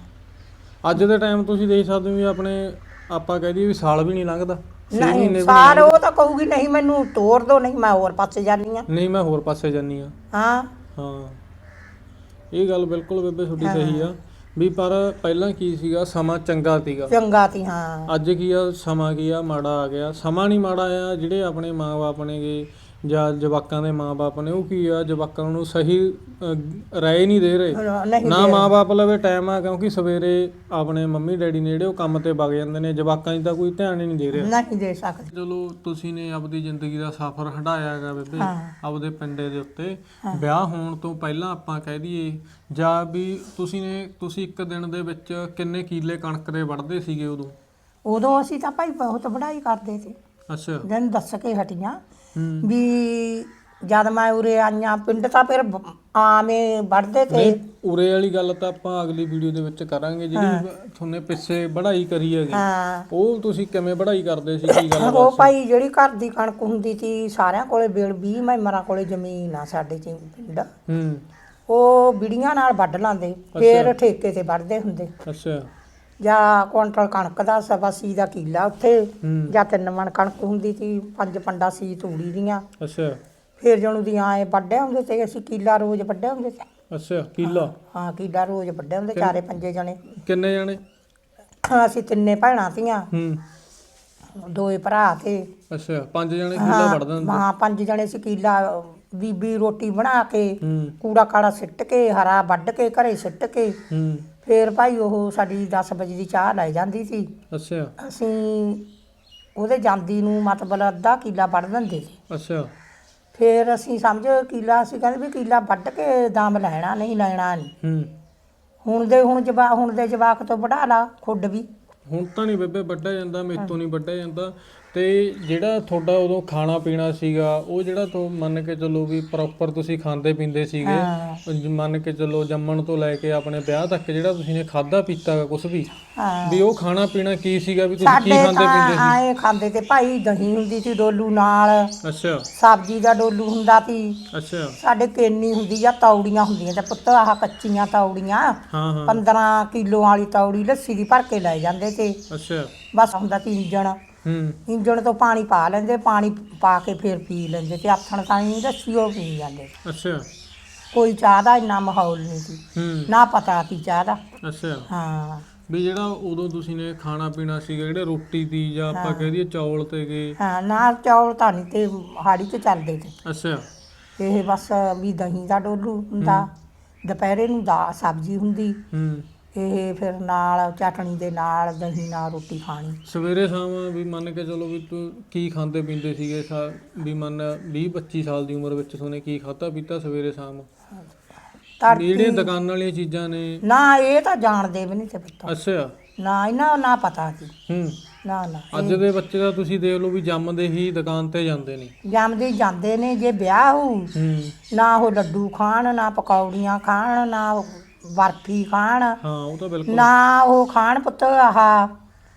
ਅੱਜ ਦੇ ਟਾਈਮ ਤੁਸੀਂ ਦੇਖ ਸਕਦੇ ਹੋ ਵੀ ਆਪਣੇ ਆਪਾਂ ਕਹਿ ਦਈਏ ਵੀ ਸਾਲ ਵੀ ਨਹੀਂ ਲੰਘਦਾ। ਨਹੀਂ ਸਾਲ ਉਹ ਤਾਂ ਕਹੂਗੀ ਨਹੀਂ ਮੈਨੂੰ ਤੋਰ ਦੋ ਨਹੀਂ ਮੈਂ ਹੋਰ ਪਾਸੇ ਜਾਨੀ ਆ ਨਹੀਂ ਮੈਂ ਹੋਰ ਪਾਸੇ ਜਾਨੀ ਆ ਹਾਂ। ਹਾਂ। ਇਹ ਗੱਲ ਬਿਲਕੁਲ ਬੇਬੇ ਤੁਹਾਡੀ ਸਹੀ ਆ। ਵੀ ਪਰ ਪਹਿਲਾਂ ਕੀ ਸੀਗਾ? ਸਮਾਂ ਚੰਗਾ ਸੀਗਾ। ਚੰਗਾ ਤੀ ਹਾਂ। ਅੱਜ ਕੀ ਆ? ਸਮਾਂ ਕੀ ਆ? ਮਾੜਾ ਆ ਗਿਆ। ਸਮਾਂ ਨਹੀਂ ਮਾੜਾ ਆ। ਜਿਹੜੇ ਆਪਣੇ ਮਾਪੇ ਨੇਗੇ ਜਾਂ ਜਵਾਕਾਂ ਦੇ ਮਾਪੇ ਨੇ ਉਹ ਕੀ ਆ ਜਵਾਕਾਂ ਨੂੰ ਸਹੀ ਰਾਏ ਨਹੀਂ ਦੇ ਰਹੇ। ਨਾ ਮਾਪੇ ਲਵੇ ਟਾਈਮ ਆ ਕਿਉਂਕਿ ਸਵੇਰੇ ਆਪਣੇ ਮੰਮੀ ਡੈਡੀ ਨੇ ਜਿਹੜੇ ਉਹ ਕੰਮ ਤੇ ਵਗ ਜਾਂਦੇ ਨੇ ਜਵਾਕਾਂ 'ਚ ਤਾਂ ਕੋਈ ਧਿਆਨ ਹੀ ਨਹੀਂ ਦੇ ਰਿਹਾ। ਨਹੀਂ ਦੇ ਸਕਦੇ। ਚਲੋ ਤੁਸੀਂ ਨੇ ਆਪਦੀ ਜ਼ਿੰਦਗੀ ਦਾ ਸਫ਼ਰ ਹੰਢਾਇਆ ਹੈਗਾ ਬੇਬੇ। ਆਪਦੇ ਪਿੰਡੇ ਦੇ ਉੱਤੇ। ਵਿਆਹ ਹੋਣ ਤੋਂ ਪਹਿਲਾਂ ਆਪਾਂ ਕਹਿ ਦਈਏ ਜਾਂ ਵੀ ਤੁਸੀਂ ਨੇ ਤੁਸੀਂ ਇੱਕ ਦਿਨ ਦੇ ਵਿੱਚ ਕਿੰਨੇ ਕੀਲੇ ਕਣਕ ਦੇ ਵੱਢਦੇ ਸੀਗੇ ਉਦੋਂ? ਉਦੋਂ ਅਸੀਂ ਤਾਂ ਭਾਈ ਬਹੁਤ ਵਢਾਈ ਕਰਦੇ ਸੀ। ਅੱਛਾ। ਦਿਨ ਦੱਸ ਕੇ ਹਟੀਆਂ ਵੀ ਜਦ ਮੈਂ ਉਰੇ ਆਈਆਂ ਪਿੰਡ ਤਾਂ ਫਿਰ ਬ- ਆਵੇਂ ਵੜਦੇ ਤੇ। ਨਹੀਂ ਉਰੇ ਵਾਲੀ ਗੱਲ ਤਾਂ ਆਪਾਂ ਅਗਲੀ ਵੀਡੀਓ ਦੇ ਵਿੱਚ ਕਰਾਂਗੇ ਜਿਹੜੀ ਤੁਹਾਨੇ ਪਿੱਛੇ ਵਢਾਈ ਕਰੀ ਹੈਗੀ। ਹਾਂ। ਉਹ ਤੁਸੀਂ ਕਿਵੇਂ ਵਢਾਈ ਕਰਦੇ ਸੀ ਕੀ ਗੱਲ ਉਹ ਭਾਈ ਜਿਹੜੀ ਘਰ ਦੀ ਕਣਕ ਹੁੰਦੀ ਸੀ ਸਾਰਿਆਂ ਕੋਲੇ ਬਿਲ 20 ਮੈਂਬਰਾਂ ਕੋਲੇ ਜ਼ਮੀਨ ਆ ਸਾਡੇ ਚ ਪਿੰਡ। ਹੂੰ। ਉਹ ਬਿੜੀਆਂ ਨਾਲ ਵੱਢ ਲਾਂਦੇ ਫਿਰ ਠੇਕੇ ਤੇ ਵੱਢਦੇ ਹੁੰਦੇ। ਅੱਛਾ। ਜਾਂ ਕੁਆਂਟਲ ਕਣਕ ਦਾ ਸਵਾ ਸੀ ਦਾ ਕੀਲਾ ਉੱਥੇ ਹੂੰ। ਜਾਂ ਤਿੰਨ ਮਣ ਕਣਕ ਹੁੰਦੀ ਸੀ ਪੰਜ ਪੰਡਾ ਸੀ ਤੂੜੀ ਦੀਆਂ। ਅੱਛਾ। ਫਿਰ ਜਣੂ ਦੀਆਂ ਐ ਵੱਢੇ ਹੁੰਦੇ ਤੇ ਅਸੀਂ ਕੀਲਾ ਰੋਜ਼ ਵੱਢੇ ਹੁੰਦੇ ਤੇ। ਅੱਛਾ ਕਿੱਲਾ? ਹਾਂ ਕੀਲਾ ਰੋਜ਼ ਵੱਢੇ ਹੁੰਦੇ ਚਾਰੇ ਪੰਜੇ ਜਣੇ। ਕਿੰਨੇ ਜਾਣੇ? ਅਸੀਂ ਤਿੰਨੇ ਭੈਣਾਂ ਸੀਆਂ ਹੂੰ। ਦੋਏ ਭਰਾ ਤੇ। ਅੱਛਾ ਪੰਜ ਜਾਣੇ ਕਿੱਲਾ ਵੜਦੇ ਹੁੰਦੇ? ਹਾਂ ਪੰਜ ਜਣੇ ਸੀ ਕੀਲਾ ਬੀਬੀ ਰੋਟੀ ਬਣਾ ਕੇ ਹੂੰ। ਕੂੜਾ ਕਾੜਾ ਸਿੱਟ ਕੇ ਹਰਾ ਵੱਢ ਕੇ ਘਰੇ ਸਿੱਟ ਕੇ। ਹੂੰ। ਫਿਰ ਭਾਈ ਉਹ ਸਾਡੀ 10 ਵਜੇ ਦੀ ਚਾਹ ਲੈ ਜਾਂਦੀ ਸੀ। ਅੱਛਾ। ਅਸੀਂ ਉਹਦੇ ਜਾਂਦੀ ਨੂੰ ਮਤਲਬ ਅੱਧਾ ਕਿੱਲਾ ਵੱਢ ਦਿੰਦੇ ਸੀ। ਅੱਛਾ। ਫਿਰ ਅਸੀਂ ਸਮਝ ਕਿੱਲਾ ਅਸੀਂ ਕਹਿੰਦੇ ਵੀ ਕਿੱਲਾ ਵੱਢ ਕੇ ਦਮ ਲੈਣਾ ਨਹੀਂ ਲੈਣਾ ਨਹੀਂ ਹੂੰ। ਹੁਣ ਦੇ ਹੁਣ ਜਵਾ ਹੁਣ ਦੇ ਜਵਾਕ ਤੋਂ ਵਢਾ ਲਾ ਖੁੱਡ ਵੀ। ਹੁਣ ਤਾਂ ਨਹੀਂ ਬੇਬੇ ਵੱਢਿਆ ਜਾਂਦਾ ਮੇਰੇ ਤੋਂ ਨਹੀਂ ਵੱਢਿਆ ਜਾਂਦਾ। ਤੇ ਜਿਹੜਾ ਤੁਹਾਡਾ ਉਦੋਂ ਖਾਣਾ ਪੀਣਾ ਸੀਗਾ ਉਹ ਜਿਹੜਾ ਤੋਂ ਮੰਨ ਕੇ ਚੱਲੋ ਵੀ ਪ੍ਰੋਪਰ ਤੁਸੀਂ ਖਾਂਦੇ ਪੀਂਦੇ ਸੀਗੇ ਮੰਨ ਕੇ ਚੱਲੋ ਜੰਮਣ ਤੋਂ ਲੈ ਕੇ ਆਪਣੇ ਵਿਆਹ ਤੱਕ ਜਿਹੜਾ ਤੁਸੀਂ ਨੇ ਖਾਦਾ ਪੀਤਾ ਕੁਝ ਵੀ ਵੀ ਉਹ ਖਾਣਾ ਪੀਣਾ ਕੀ ਸੀਗਾ ਵੀ ਤੁਸੀਂ ਕੀ ਖਾਂਦੇ ਪੀਂਦੇ ਆਏ ਖਾਂਦੇ ਤੇ ਭਾਈ ਦਹੀਂ ਹੁੰਦੀ ਸੀ ਡੋਲੂ ਨਾਲ ਸੀ ਅੱਛਾ। ਸਬਜ਼ੀ ਦਾ ਡੋਲੂ ਹੁੰਦਾ ਸੀ। ਅੱਛਾ। ਸਾਡੇ ਕੇਨੀ ਹੁੰਦੀ ਆ ਤੌੜੀਆਂ ਹੁੰਦੀਆਂ ਤੇ ਪੁੱਤ ਆਹ ਕੱਚੀਆਂ ਤੌੜੀਆਂ ਹਾਂ ਹਾਂ। 15 ਕਿਲੋ ਵਾਲੀ ਤੌੜੀ ਲੱਸੀ ਦੀ ਭਰ ਕੇ ਲੈ ਜਾਂਦੇ ਤੇ। ਅੱਛਾ। ਬਸ ਹੁੰਦਾ ਸੀ ਇੰਜਣ ਹੂੰ। ਇੰਜਣ ਤੋਂ ਪਾਣੀ ਪਾ ਲੈਂਦੇ ਪਾਣੀ ਪਾ ਕੇ ਫਿਰ ਪੀ ਲੈਂਦੇ ਤੇ ਆਥਣ ਤਾਈਂ ਲੱਸੀ ਉਹ ਪੀ ਜਾਂਦੇ। ਅੱਛਾ। ਕੋਈ ਚਾਹ ਦਾ ਇੰਨਾ ਮਾਹੌਲ ਨਹੀਂ ਸੀ। ਹੂੰ। ਨਾ ਪਤਾ ਸੀ ਚਾਹ ਦਾ। ਅੱਛਾ। ਹਾਂ। ਵੀ ਜਿਹੜਾ ਉਦੋਂ ਤੁਸੀਂ ਨੇ ਖਾਣਾ ਪੀਣਾ ਸੀਗਾ ਜਿਹੜੇ ਰੋਟੀ ਦੀ ਜਾਂ ਆਪਾਂ ਕਹਿ ਦਈਏ ਚੌਲ ਤੇ ਗਏ। ਹਾਂ ਨਾ ਚੌਲ ਤਾਂ ਨਹੀਂ ਤੇ ਹਾੜੀ ਚ ਚੱਲਦੇ ਤੇ ਅੱਛਾ। ਇਹ ਬਸ ਵੀ ਦਹੀਂ ਦਾ ਡੋਲੂ ਹੁੰਦਾ ਦੁਪਹਿਰੇ ਨੂੰ ਦਾ ਸਬਜ਼ੀ ਹੁੰਦੀ। ਹੂੰ। ਇਹ ਫਿਰ ਨਾਲ ਚਟਣੀ ਦੇ ਨਾਲ ਦਹੀਂ ਨਾਲ ਰੋਟੀ ਖਾਣੀ। ਸਵੇਰੇ ਸ਼ਾਮ ਵੀ ਮੰਨ ਕੇ ਚਲੋ ਵੀ ਤੂੰ ਕੀ ਖਾਂਦੇ ਪੀਂਦੇ ਸੀਗੇ ਸਾ ਵੀ ਮੰਨ 20 25 ਸਾਲ ਦੀ ਉਮਰ ਵਿੱਚ ਤੁਨੇ ਕੀ ਖਾਧਾ ਪੀਤਾ ਸਵੇਰੇ ਸ਼ਾਮ? ਤੜਕੀ ਦੁਕਾਨਾਂ ਵਾਲੀਆਂ ਚੀਜ਼ਾਂ ਨੇ। ਨਾ ਇਹ ਤਾਂ ਜਾਣਦੇ ਵੀ ਨਹੀਂ ਤੇ ਪੁੱਤ। ਅੱਛਾ। ਨਾ ਇਹਨਾਂ ਨੂੰ ਨਾ ਪਤਾ ਸੀ। ਹੂੰ। ਨਾ ਨਾ ਅੱਜ ਦੇ ਬੱਚੇ ਦਾ ਤੁਸੀਂ ਦੇਖ ਲਓ ਵੀ ਜੰਮਦੇ ਹੀ ਦੁਕਾਨ ਤੇ ਜਾਂਦੇ ਨੇ। ਜੰਮਦੇ ਜਾਂਦੇ ਨੇ ਜੇ ਵਿਆਹ ਹੋਊ ਹੂੰ। ਨਾ ਉਹ ਲੱਡੂ ਖਾਣ ਨਾ ਪਕੌੜੀਆਂ ਖਾਣ ਨਾ ਬਰਫੀ ਖਾਣ। ਹਾਂ ਉਹ ਤਾਂ ਬਿਲਕੁਲ। ਨਾ ਉਹ ਖਾਣ ਪੁੱਤ ਆਹ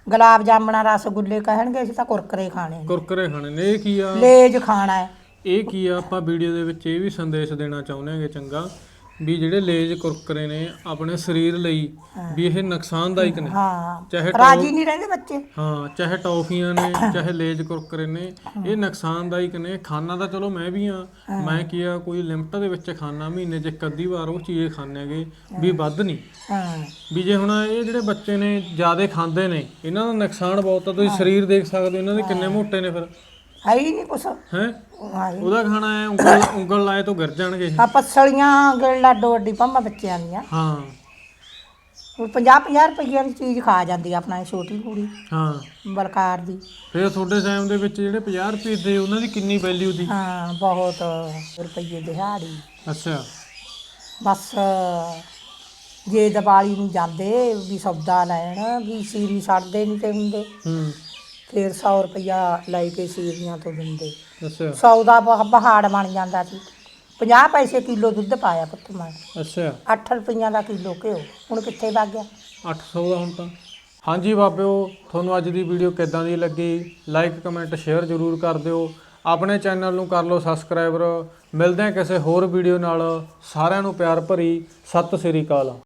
ਗੁਲਾਬ ਜਾਮਣਾ ਰਸਗੁੱਲੇ ਕਹਿਣਗੇ ਅਸੀਂ ਤਾਂ ਕੁਰਕਰੇ ਖਾਣੇ ਨੇ। ਕੁਰਕਰੇ ਖਾਣੇ ਨੇ। ਇਹ ਕੀ ਆ? ਲੇਜ ਖਾਣਾ ਹੈ। ਇਹ ਕੀ ਆ? ਆਪਾਂ ਵੀਡੀਓ ਦੇ ਵਿੱਚ ਇਹ ਵੀ ਸੰਦੇਸ਼ ਦੇਣਾ ਚਾਹੁੰਦੇ ਹਾਂਗੇ ਚੰਗਾ। ਵੀ ਜਿਹੜੇ ਲੇਜ ਕੁਰਕਰੇ ਨੇ ਆਪਣੇ ਸਰੀਰ ਲਈ ਵੀ ਇਹ ਨੁਕਸਾਨਦਾਇਕ ਨੇ। ਹਾਂ। ਚਾਹੇ ਰਾਜੀ ਨਹੀਂ ਰਹਿੰਦੇ ਬੱਚੇ। ਹਾਂ ਚਾਹੇ ਟੌਫੀਆਂ ਨੇ ਚਾਹੇ ਲੇਜ ਕੁਰਕਰੇ ਨੇ ਇਹ ਨੁਕਸਾਨਦਾਇਕ ਨੇ। ਖਾਣਾ ਤਾਂ ਚਲੋ ਮੈਂ ਵੀ ਆ ਮੈਂ ਕੀ ਆ ਕੋਈ ਲਿਮਟ ਦੇ ਵਿੱਚ ਖਾਣਾ ਮਹੀਨੇ 'ਚ ਇੱਕ ਅੱਧੀ ਵਾਰ ਉਹ ਚੀਜ਼ ਖਾਣੇਗੇ ਵੀ ਵੱਧ ਨਹੀਂ। ਹਾਂ। ਵੀ ਜੇ ਹੁਣ ਇਹ ਜਿਹੜੇ ਬੱਚੇ ਨੇ ਜ਼ਿਆਦਾ ਖਾਂਦੇ ਨੇ ਇਹਨਾਂ ਦਾ ਨੁਕਸਾਨ ਬਹੁਤ ਆ। ਤੁਸੀਂ ਸਰੀਰ ਦੇਖ ਸਕਦੇ ਹੋ ਇਹਨਾਂ ਦੇ ਕਿੰਨੇ ਮੋਟੇ ਨੇ ਫਿਰ। ਹੈ ਹੀ ਨਹੀਂ ਕੁਛ। ਹੈ? ਉਹਦਾ ਖਾਣਾ ਹੈ ਉਂਗਲ ਉਂਗਲ ਲਾਏ ਤੋਂ ਗਿਰ ਜਾਣਗੇ ਇਹ। ਆ ਪਸਲੀਆਂ ਗਿਲ ਲਾਡੋ ਵੱਡੀ ਪੰਮਾ ਬੱਚਿਆਂ ਦੀਆਂ। ਹਾਂ। ਹੁਣ 50 50 ਰੁਪਈਆਂ ਦੀ ਚੀਜ਼ ਖਾ ਜਾਂਦੀ ਆ ਆਪਣਾ ਇਹ ਛੋਟੀ ਕੁੜੀ ਹਾਂ। ਬਲਕਾਰ ਦੀ। ਫਿਰ ਤੁਹਾਡੇ ਟਾਈਮ ਦੇ ਵਿੱਚ ਜਿਹੜੇ 50 ਰੁਪਏ ਦੇ ਉਹਨਾਂ ਦੀ ਕਿੰਨੀ ਵੈਲਿਊ ਸੀ ਹਾਂ ਬਹੁਤ ਰੁਪਈਏ ਦਿਹਾੜੀ ਅੱਛਾ। ਬਸ ਜੇ ਦੀਵਾਲੀ ਨੂੰ ਜਾਂਦੇ ਵੀ ਸੌਦਾ ਲੈਣ ਵੀ ਸੀਰੀ ਛੱਡਦੇ ਨਹੀਂ ਤੇ ਹੁੰਦੇ ਹੂੰ। ਫਿਰ 100 ਰੁਪਈਆ ਲੈ ਕੇ ਸੀਰੀਆਂ ਤੋਂ ਦਿੰਦੇ। ਅੱਛਾ। 100 ਦਾ ਬ- ਪਹਾੜ ਬਣ ਜਾਂਦਾ ਸੀ। 50 ਪੈਸੇ ਕਿਲੋ ਦੁੱਧ ਪਾਇਆ ਪੁੱਤ ਮੈਂ। ਅੱਛਾ। 8 ਰੁਪਈਆਂ ਦਾ ਕਿਲੋ ਘਿਓ। ਹੁਣ ਕਿੱਥੇ ਵਗ ਗਿਆ? 800 ਦਾ ਹੁਣ ਤਾਂ। ਹਾਂਜੀ ਬਾਬਿਓ ਤੁਹਾਨੂੰ ਅੱਜ ਦੀ ਵੀਡੀਓ ਕਿੱਦਾਂ ਦੀ ਲੱਗੀ? ਲਾਈਕ ਕਮੈਂਟ ਸ਼ੇਅਰ ਜ਼ਰੂਰ ਕਰ ਦਿਓ। ਆਪਣੇ ਚੈਨਲ ਨੂੰ ਕਰ ਲਓ ਸਬਸਕ੍ਰਾਈਬਰ ਮਿਲਦੇ ਹਾਂ ਕਿਸੇ ਹੋਰ ਵੀਡੀਓ ਨਾਲ। ਸਾਰਿਆਂ ਨੂੰ ਪਿਆਰ ਭਰੀ। ਸਤਿ ਸ੍ਰੀ ਅਕਾਲ।